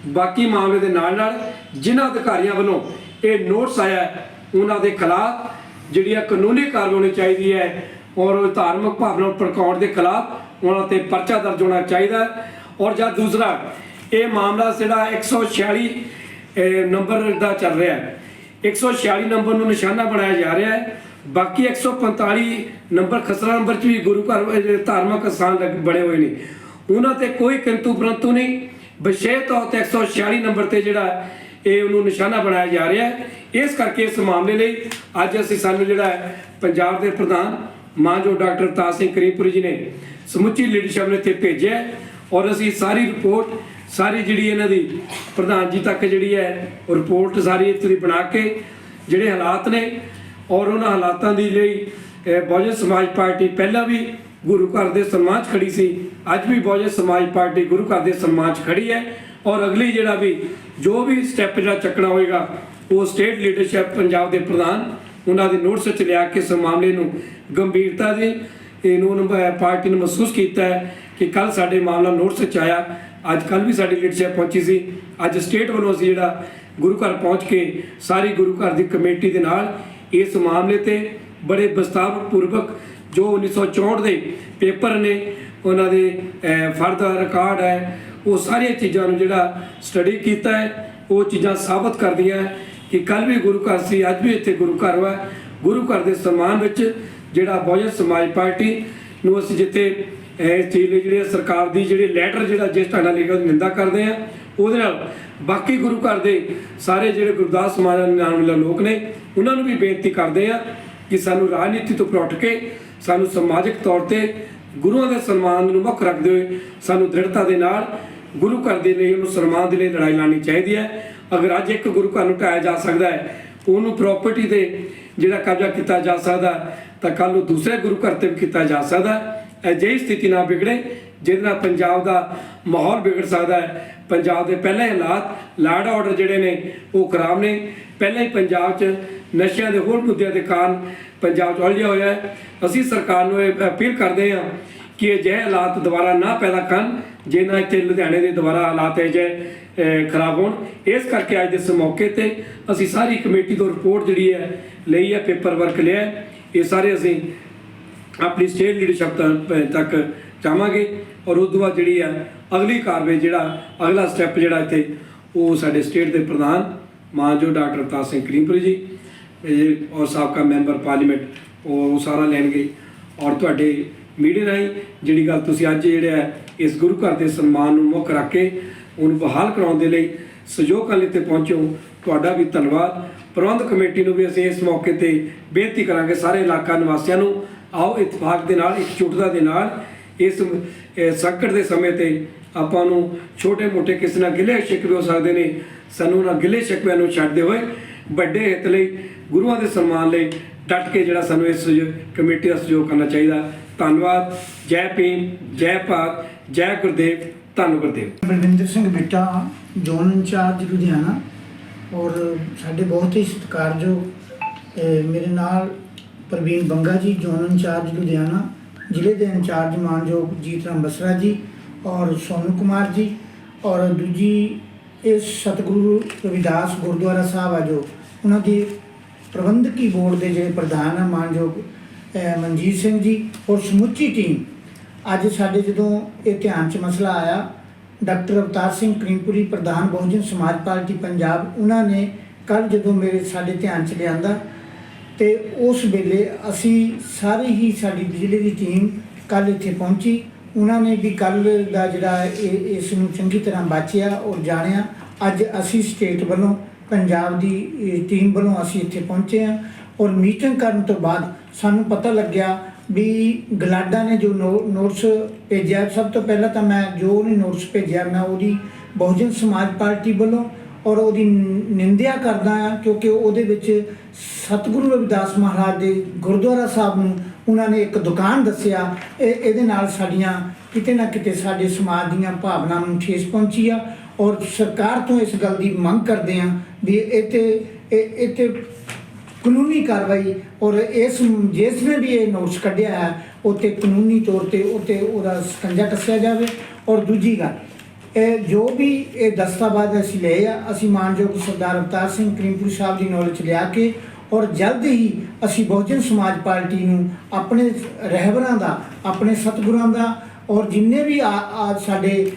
ਬਾਕੀ ਮਾਮਲੇ ਦੇ ਨਾਲ ਨਾਲ ਜਿਨ੍ਹਾਂ ਅਧਿਕਾਰੀਆਂ ਵੱਲੋਂ ਇਹ ਨੋਟਿਸ ਆਇਆ ਉਹਨਾਂ ਦੇ ਖਿਲਾਫ ਜਿਹੜੀ ਆ ਕਾਨੂੰਨੀ ਕਾਰਵਾਈ ਹੋਣੀ ਚਾਹੀਦੀ ਹੈ ਔਰ ਧਾਰਮਿਕ ਭਾਵਨਾ ਨੂੰ ਭੜਕਾਉਣ ਦੇ ਖਿਲਾਫ ਉਹਨਾਂ ਤੇ ਪਰਚਾ ਦਰਜ ਹੋਣਾ ਚਾਹੀਦਾ ਔਰ ਜਾਂ ਦੂਸਰਾ, ਇਹ ਮਾਮਲਾ ਜਿਹੜਾ 146 ਨੰਬਰ ਦਾ ਚੱਲ ਰਿਹਾ ਹੈ। 146 ਨੰਬਰ ਨੂੰ ਨਿਸ਼ਾਨਾ ਬਣਾਇਆ ਜਾ ਰਿਹਾ ਹੈ। ਬਾਕੀ 145 ਨੰਬਰ ਖਸਰਾ ਨੰਬਰ ਚ ਵੀ ਗੁਰੂ ਘਰ ਧਾਰਮਿਕ ਸਥਾਨ ਬਣੇ ਹੋਏ ਨੇ। ਉਹਨਾਂ ਤੇ ਕੋਈ ਕਿੰਤੂ ਪਰੰਤੂ ਨਹੀਂ। ਵਿਸ਼ੇਸ਼ ਤੌਰ ਤੇ 146 ਨੰਬਰ ਤੇ ਜਿਹੜਾ ਇਹ ਉਹਨੂੰ ਨਿਸ਼ਾਨਾ ਬਣਾਇਆ ਜਾ ਰਿਹਾ ਹੈ। ਇਸ ਕਰਕੇ ਇਸ ਮਾਮਲੇ ਲਈ ਅੱਜ ਅਸੀਂ ਸਾਨੂੰ ਜਿਹੜਾ ਪੰਜਾਬ ਦੇ ਪ੍ਰਧਾਨ ਮਾਂ ਜੋ ਡਾਕਟਰ ਤਾਰ ਸਿੰਘ ਕਰੀਮਪੁਰੀ ਜੀ ਨੇ ਸਮੁੱਚੀ ਲੀਡਰਸ਼ਿਪ ਨੇ ਇੱਥੇ ਭੇਜਿਆ ਔਰ ਅਸੀਂ ਸਾਰੀ ਰਿਪੋਰਟ ਸਾਰੀ ਜਿਹੜੀ ਇਹਨਾਂ ਦੀ ਪ੍ਰਧਾਨ ਜੀ ਤੱਕ ਜਿਹੜੀ ਹੈ, ਉਹ ਰਿਪੋਰਟ ਸਾਰੀ ਇੱਥੇ ਦੀ ਬਣਾ ਕੇ ਜਿਹੜੇ ਹਾਲਾਤ ਨੇ ਔਰ ਉਹਨਾਂ ਹਾਲਾਤਾਂ ਦੀ ਲਈ ਬਹੁਜਨ ਸਮਾਜ ਪਾਰਟੀ ਪਹਿਲਾਂ ਵੀ ਗੁਰੂ ਘਰ ਦੇ ਸਨਮਾਨ 'ਚ ਖੜੀ ਸੀ, ਅੱਜ ਵੀ ਬਹੁਜਨ ਸਮਾਜ ਪਾਰਟੀ ਗੁਰੂ ਘਰ ਦੇ ਸਨਮਾਨ 'ਚ ਖੜੀ ਹੈ ਔਰ ਅਗਲੀ ਜਿਹੜਾ ਵੀ ਜੋ ਵੀ ਸਟੈਪ ਜਿਹੜਾ ਚੱਕਣਾ ਹੋਏਗਾ, ਉਹ ਸਟੇਟ ਲੀਡਰਸ਼ਿਪ ਪੰਜਾਬ ਦੇ ਪ੍ਰਧਾਨ ਉਹਨਾਂ ਦੇ ਨੋਟਿਸ 'ਚ ਲਿਆ ਕੇ ਇਸ ਮਾਮਲੇ ਨੂੰ ਗੰਭੀਰਤਾ ਦੇ ਇਹਨੂੰ ਪਾਰਟੀ ਨੇ ਮਹਿਸੂਸ ਕੀਤਾ ਹੈ ਕਿ ਕੱਲ ਸਾਡੇ ਮਾਮਲਾ ਨੋਟਿਸ 'ਚ ਆਇਆ। ਅੱਜ ਕੱਲ ਵੀ ਸਾਡੀ ਲੀਡਰਸ਼ਿਪ ਪਹੁੰਚੀ ਸੀ। ਅੱਜ ਸਟੇਟ ਵੱਲੋਂ ਅਸੀਂ ਜਿਹੜਾ ਗੁਰੂ ਘਰ ਪਹੁੰਚ ਕੇ ਸਾਰੀ ਗੁਰੂ ਘਰ ਦੀ ਕਮੇਟੀ ਦੇ ਨਾਲ ਇਸ ਮਾਮਲੇ ਤੇ ਬੜੇ ਵਿਸਤਾਰ ਪੂਰਵਕ ਜੋ 1964 ਦੇ ਪੇਪਰ ਨੇ ਉਹਨਾਂ ਦੇ ਅਹ, ਫਰਦ ਰਿਕਾਰਡ ਹੈ ਉਹ ਸਾਰੀਆਂ ਚੀਜ਼ਾਂ ਨੂੰ ਜਿਹੜਾ ਸਟੱਡੀ ਕੀਤਾ ਹੈ ਉਹ ਚੀਜ਼ਾਂ ਸਾਬਤ ਕਰਦੀਆਂ ਹੈ। ਕਿ ਕੱਲ ਵੀ ਗੁਰੂ ਘਰ ਸੀ, ਅੱਜ ਵੀ ਇੱਥੇ ਗੁਰੂ ਘਰ ਵਾ। ਗੁਰੂ ਘਰ ਦੇ ਸਨਮਾਨ ਵਿੱਚ ਜਿਹੜਾ ਬਹੁਜਨ ਸਮਾਜ ਪਾਰਟੀ ਨੂੰ ਅਸੀਂ ਜਿੱਥੇ, ਇਹ ਚੀਜ਼ ਲਈ ਜਿਹੜੀ ਸਰਕਾਰ ਦੀ ਜਿਹੜੀ ਲੈਟਰ ਜਿਹੜਾ ਜਿਸ ਢੰਗ ਨਾਲ ਲਿਖਿਆ ਉਹਦੀ ਨਿੰਦਾ ਕਰਦੇ ਆ। ਉਹਦੇ ਨਾਲ ਬਾਕੀ ਗੁਰੂ ਘਰ ਦੇ ਸਾਰੇ ਜਿਹੜੇ ਗੁਰਦਾਸ ਸਮਾਜ ਨਾਲ ਨਾਮ ਵਾਲੇ ਲੋਕ ਨੇ, ਉਹਨਾਂ ਨੂੰ ਵੀ ਬੇਨਤੀ ਕਰਦੇ ਆ ਕਿ ਸਾਨੂੰ ਰਾਜਨੀਤੀ ਤੋਂ ਉੱਪਰ ਉੱਠ ਕੇ, ਸਾਨੂੰ ਸਮਾਜਿਕ ਤੌਰ ਤੇ ਗੁਰੂਆਂ ਦੇ ਸਨਮਾਨ ਨੂੰ ਮੁੱਖ ਰੱਖਦੇ ਹੋਏ ਸਾਨੂੰ ਦ੍ਰਿੜਤਾ ਦੇ ਨਾਲ ਗੁਰੂ ਘਰ ਦੇ ਲਈ ਉਹਨੂੰ ਸਨਮਾਨ ਦੇ ਲਈ ਲੜਾਈ ਲੜਨੀ ਚਾਹੀਦੀ ਹੈ। ਅਗਰ ਅੱਜ ਇੱਕ ਗੁਰੂ ਘਰ ਨੂੰ ਢਾਇਆ ਜਾ ਸਕਦਾ ਹੈ, ਉਹਨੂੰ ਪ੍ਰਾਪਰਟੀ ਤੇ ਜਿਹੜਾ ਕਬਜ਼ਾ ਕੀਤਾ ਜਾ ਸਕਦਾ, ਤਾਂ ਕੱਲ ਨੂੰ ਦੂਸਰੇ ਗੁਰੂ ਘਰ ਤੇ ਵੀ ਕੀਤਾ ਜਾ ਸਕਦਾ ਅਜਿਹੀ ਸਥਿਤੀ ਨਾ ਵਿਗੜੇ, ਜਿਹਦੇ ਨਾਲ ਪੰਜਾਬ ਦਾ ਮਾਹੌਲ ਵਿਗੜ ਸਕਦਾ ਹੈ। ਪੰਜਾਬ ਦੇ ਪਹਿਲੇ ਹਾਲਾਤ ਲਾਡ ਆਰਡਰ ਜਿਹੜੇ ਨੇ, ਉਹ ਖਰਾਬ ਨੇ। ਪਹਿਲਾਂ ਹੀ ਪੰਜਾਬ 'ਚ ਨਸ਼ਿਆਂ ਦੇ ਹੋਰ ਮੁੱਦਿਆਂ ਦੇ ਕਾਰਨ ਪੰਜਾਬ 'ਚ ਉਲਝਿਆ ਹੋਇਆ ਹੈ। ਅਸੀਂ ਸਰਕਾਰ ਨੂੰ ਇਹ ਅਪੀਲ ਕਰਦੇ ਹਾਂ ਕਿ ਅਜਿਹੇ ਹਾਲਾਤ ਦੁਬਾਰਾ ਨਾ ਪੈਦਾ ਕਰਨ ਜਿਹਨਾਂ ਇੱਥੇ ਲੁਧਿਆਣੇ ਦੇ ਦੁਬਾਰਾ ਹਾਲਾਤ ਇਹ ਜੇ ਖਰਾਬ ਹੋਣ। ਇਸ ਕਰਕੇ ਅੱਜ ਦੇ ਇਸ ਮੌਕੇ ਤੇ ਅਸੀਂ ਸਾਰੀ ਕਮੇਟੀ ਤੋਂ ਰਿਪੋਰਟ ਜਿਹੜੀ ਹੈ, ਲਈ ਹੈ, ਪੇਪਰ ਵਰਕ ਲਿਆ ਇਹ ਸਾਰੇ ਅਸੀਂ ਆਪਣੀ ਸਟੇਟ ਲੀਡਰਸ਼ਿਪ ਤ- ਤੱਕ ਜਾਵਾਂਗੇ। ਔਰ ਉਸ ਤੋਂ ਬਾਅਦ ਜਿਹੜੀ ਆ ਅਗਲੀ ਕਾਰਵਾਈ ਜਿਹੜਾ, ਅਗਲਾ ਸਟੈਪ ਜਿਹੜਾ ਇੱਥੇ, ਉਹ ਸਾਡੇ ਸਟੇਟ ਦੇ ਪ੍ਰਧਾਨ ਮਾਨਜੋ ਡਾਕਟਰ ਅਵਤਾਰ ਸਿੰਘ ਕਰੀਮਪੁਰੀ ਜੀ ਔਰ ਸਾਬਕਾ ਮੈਂਬਰ ਪਾਰਲੀਮੈਂਟ, ਉਹ ਸਾਰਾ ਲੈਣਗੇ। ਔਰ ਤੁਹਾਡੇ ਮੀਡੀਆ ਰਾਹੀਂ ਜਿਹੜੀ ਗੱਲ ਤੁਸੀਂ ਅੱਜ ਜਿਹੜੇ ਹੈ ਇਸ ਗੁਰੂ ਘਰ ਦੇ ਸਨਮਾਨ ਨੂੰ ਮੁੱਖ ਰੱਖ ਕੇ ਉਹਨੂੰ ਬਹਾਲ ਕਰਾਉਣ ਦੇ ਲਈ ਸਹਿਯੋਗ ਕਰਨ ਲਈ ਤੇ ਪਹੁੰਚੋ, ਤੁਹਾਡਾ ਵੀ ਧੰਨਵਾਦ। ਪ੍ਰਬੰਧ ਕਮੇਟੀ ਨੂੰ ਵੀ ਅਸੀਂ ਇਸ ਮੌਕੇ ਤੇ ਬੇਨਤੀ ਕਰਾਂਗੇ ਸਾਰੇ ਇਲਾਕਾ ਨਿਵਾਸੀਆਂ ਨੂੰ, ਆਓ ਇਤਫਾਕ ਦੇ ਨਾਲ ਇਕਜੁੱਟਤਾ ਦੇ ਨਾਲ, ਇਸ ਸੰਕਟ ਦੇ ਸਮੇਂ ਤੇ ਆਪਾਂ ਨੂੰ ਛੋਟੇ-ਮੋਟੇ ਕਿਸੇ ਨਾਲ ਗਿਲੇ ਸ਼ਿਕਵੇ ਹੋ ਸਕਦੇ ਨੇ, ਸਾਨੂੰ ਉਹਨਾਂ ਗਿਲੇ ਸ਼ਿਕਵਿਆਂ ਨੂੰ ਛੱਡਦੇ ਹੋਏ ਵੱਡੇ ਹਿੱਤ ਲਈ, ਗੁਰੂਆਂ ਦੇ ਸਨਮਾਨ ਲਈ ਡਟ ਕੇ ਜਿਹੜਾ ਸਾਨੂੰ ਇਸ ਕਮੇਟੀ ਦਾ ਸਹਿਯੋਗ ਕਰਨਾ ਚਾਹੀਦਾ। ਧੰਨਵਾਦ, ਜੈ ਭੀਮ, ਜੈ ਭਾਗ ਜੈ ਗੁਰਦੇਵ, ਧੰਨ Gurdev. Balwinder Singh Bitta, zone incharge Ludhiana. ਔਰ ਸਾਡੇ ਬਹੁਤ ਹੀ ਸਤਿਕਾਰਯੋਗ ਮੇਰੇ ਨਾਲ ਪ੍ਰਵੀਨ ਬੰਗਾ ਜੀ, ਜ਼ੋਨ ਇੰਚਾਰਜ ਲੁਧਿਆਣਾ, ਜ਼ਿਲ੍ਹੇ ਦੇ ਇੰਚਾਰਜ ਮਾਨਯੋਗ ਜੀਤ ਰਾਮ ਬਸਰਾ ਜੀ ਔਰ ਸੋਨੂ ਕੁਮਾਰ ਜੀ। ਔਰ ਦੂਜੀ ਇਸ ਸਤਿਗੁਰੂ ਰਵਿਦਾਸ ਗੁਰਦੁਆਰਾ ਸਾਹਿਬ ਆ ਜੋ ਉਹਨਾਂ ਦੀ ਪ੍ਰਬੰਧਕੀ ਬੋਰਡ ਦੇ ਜਿਹੜੇ ਪ੍ਰਧਾਨ ਆ ਮਾਨਯੋਗ ਮਨਜੀਤ ਸਿੰਘ ਜੀ, ਔਰ ਸਮੁੱਚੀ ਟੀਮ ਅੱਜ ਸਾਡੇ ਜਦੋਂ ਇਹ ਧਿਆਨ 'ਚ ਮਸਲਾ ਆਇਆ, ਡਾਕਟਰ ਅਵਤਾਰ ਸਿੰਘ ਕਰੀਮਪੁਰੀ, ਪ੍ਰਧਾਨ ਬਹੁਜਨ ਸਮਾਜ ਪਾਰਟੀ, ਪੰਜਾਬ, ਉਹਨਾਂ ਨੇ ਕੱਲ ਜਦੋਂ ਮੇਰੇ ਸਾਡੇ ਧਿਆਨ 'ਚ ਲਿਆਂਦਾ, ਤੇ ਉਸ ਵੇਲੇ ਅਸੀਂ ਸਾਰੀ ਹੀ ਸਾਡੀ ਬਿਜਲੀ ਦੀ ਟੀਮ ਕੱਲ ਇੱਥੇ ਪਹੁੰਚੀ। ਉਹਨਾਂ ਨੇ ਵੀ ਕੱਲ ਦਾ ਜਿਹੜਾ ਇਹ, ਇਸ ਨੂੰ ਚੰਗੀ ਤਰ੍ਹਾਂ ਬਾਚਿਆ ਔਰ ਜਾਣਿਆ। ਅੱਜ ਅਸੀਂ ਸਟੇਟ ਵੱਲੋਂ, ਪੰਜਾਬ ਦੀ ਟੀਮ ਵੱਲੋਂ ਅਸੀਂ ਇੱਥੇ ਪਹੁੰਚੇ ਹਾਂ। ਔਰ ਮੀਟਿੰਗ ਕਰਨ ਤੋਂ ਬਾਅਦ ਸਾਨੂੰ ਪਤਾ ਲੱਗਿਆ ਵੀ ਗਲਾਡਾ ਨੇ ਜੋ ਨੋ- ਨੋਟਿਸ ਭੇਜਿਆ, ਸਭ ਤੋਂ ਪਹਿਲਾਂ ਤਾਂ ਮੈਂ ਜੋ ਉਹਨੇ ਨੋਟਸ ਭੇਜਿਆ, ਮੈਂ ਉਹਦੀ ਬਹੁਜਨ ਸਮਾਜ ਪਾਰਟੀ ਵੱਲੋਂ ਔਰ ਉਹਦੀ ਨਿੰਦਿਆ ਕਰਦਾ ਹਾਂ ਕਿਉਂਕਿ ਉਹਦੇ ਵਿੱਚ ਸਤਿਗੁਰੂ ਰਵਿਦਾਸ ਮਹਾਰਾਜ ਦੇ ਗੁਰਦੁਆਰਾ ਸਾਹਿਬ ਨੂੰ ਉਹਨਾਂ ਨੇ ਇੱਕ ਦੁਕਾਨ ਦੱਸਿਆ, ਇਹ, ਇਹਦੇ ਨਾਲ ਸਾਡੀਆਂ ਕਿਤੇ ਨਾ ਕਿਤੇ ਸਾਡੇ ਸਮਾਜ ਦੀਆਂ ਭਾਵਨਾਵਾਂ ਨੂੰ ਠੇਸ ਪਹੁੰਚੀ ਆ ਔਰ ਸਰਕਾਰ ਤੋਂ ਇਸ ਗੱਲ ਦੀ ਮੰਗ ਕਰਦੇ ਆ ਵੀ ਇਹ ਤੇ, ਇਹ ਇਹ ਤੇ ਕਾਨੂੰਨੀ ਕਾਰਵਾਈ ਔਰ ਇਸ ਜਿਸ ਨੇ ਵੀ ਇਹ ਨੋਟਸ ਕੱਢਿਆ ਹੈ ਉਹ ਤੇ ਕਾਨੂੰਨੀ ਤੌਰ ਤੇ ਉਹ ਤੇ ਉਹਦਾ ਸਕੰਜਾ ਕੱਸਿਆ ਜਾਵੇ। ਔਰ ਦੂਜੀ ਗੱਲ, ਇਹ ਜੋ ਵੀ ਇਹ ਦਸਤਾਵੇਜ਼ ਅਸੀਂ ਲਏ ਆ, ਅਸੀਂ ਮਾਨਯੋਗ ਸਰਦਾਰ ਅਵਤਾਰ ਸਿੰਘ ਕਰੀਮਪੁਰ ਸਾਹਿਬ ਦੀ ਨੌਲੇਜ ਲਿਆ ਕੇ ਔਰ ਜਲਦ ਹੀ ਅਸੀਂ ਬਹੁਜਨ ਸਮਾਜ ਪਾਰਟੀ ਨੂੰ ਆਪਣੇ ਰਹਿਬਰਾਂ ਦਾ, ਆਪਣੇ ਸਤਿਗੁਰਾਂ ਦਾ ਔਰ ਜਿੰਨੇ ਵੀ ਆ ਸਾਡੇ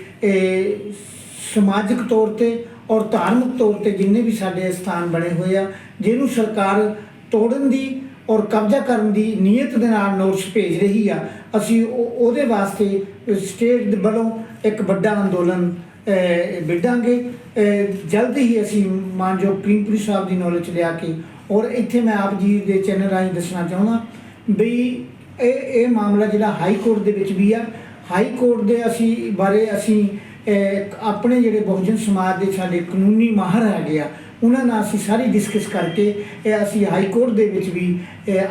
ਸਮਾਜਿਕ ਤੌਰ ਤੇ ਔਰ ਧਾਰਮਿਕ ਤੌਰ ਤੇ ਜਿੰਨੇ ਵੀ ਸਾਡੇ ਸਥਾਨ ਬਣੇ ਹੋਏ ਆ, ਜਿਹਨੂੰ ਸਰਕਾਰ ਤੋੜਨ ਦੀ ਔਰ ਕਬਜ਼ਾ ਕਰਨ ਦੀ ਨੀਅਤ ਦੇ ਨਾਲ ਨੋਟਿਸ ਭੇਜ ਰਹੀ ਆ, ਅਸੀਂ ਉਹ- ਉਹਦੇ ਵਾਸਤੇ ਸਟੇਟ ਵੱਲੋਂ ਇੱਕ ਵੱਡਾ ਅੰਦੋਲਨ ਵਿੱਢਾਂਗੇ। ਜਲਦ ਹੀ ਅਸੀਂ ਮਾਨਯੋਗ ਕਰੀਮਪੁਰੀ ਸਾਹਿਬ ਦੀ ਨੌਲੇਜ ਲਿਆ ਕੇ ਔਰ ਇੱਥੇ ਮੈਂ ਆਪ ਜੀ ਦੇ ਚੈਨਲ ਰਾਹੀਂ ਦੱਸਣਾ ਚਾਹੁੰਦਾ ਵੀ ਇਹ ਇਹ ਮਾਮਲਾ ਜਿਹੜਾ ਹਾਈ ਕੋਰਟ ਦੇ ਵਿੱਚ ਵੀ ਆ। ਹਾਈ ਕੋਰਟ ਦੇ ਅਸੀਂ ਬਾਰੇ ਅਸੀਂ ਆਪਣੇ ਜਿਹੜੇ ਬਹੁਜਨ ਸਮਾਜ ਦੇ ਸਾਡੇ ਕਾਨੂੰਨੀ ਮਾਹਰ ਹੈਗੇ ਆ, ਉਹਨਾਂ ਨਾਲ ਅਸੀਂ ਸਾਰੀ ਡਿਸਕਸ ਕਰਕੇ ਇਹ ਅਸੀਂ ਹਾਈ ਕੋਰਟ ਦੇ ਵਿੱਚ ਵੀ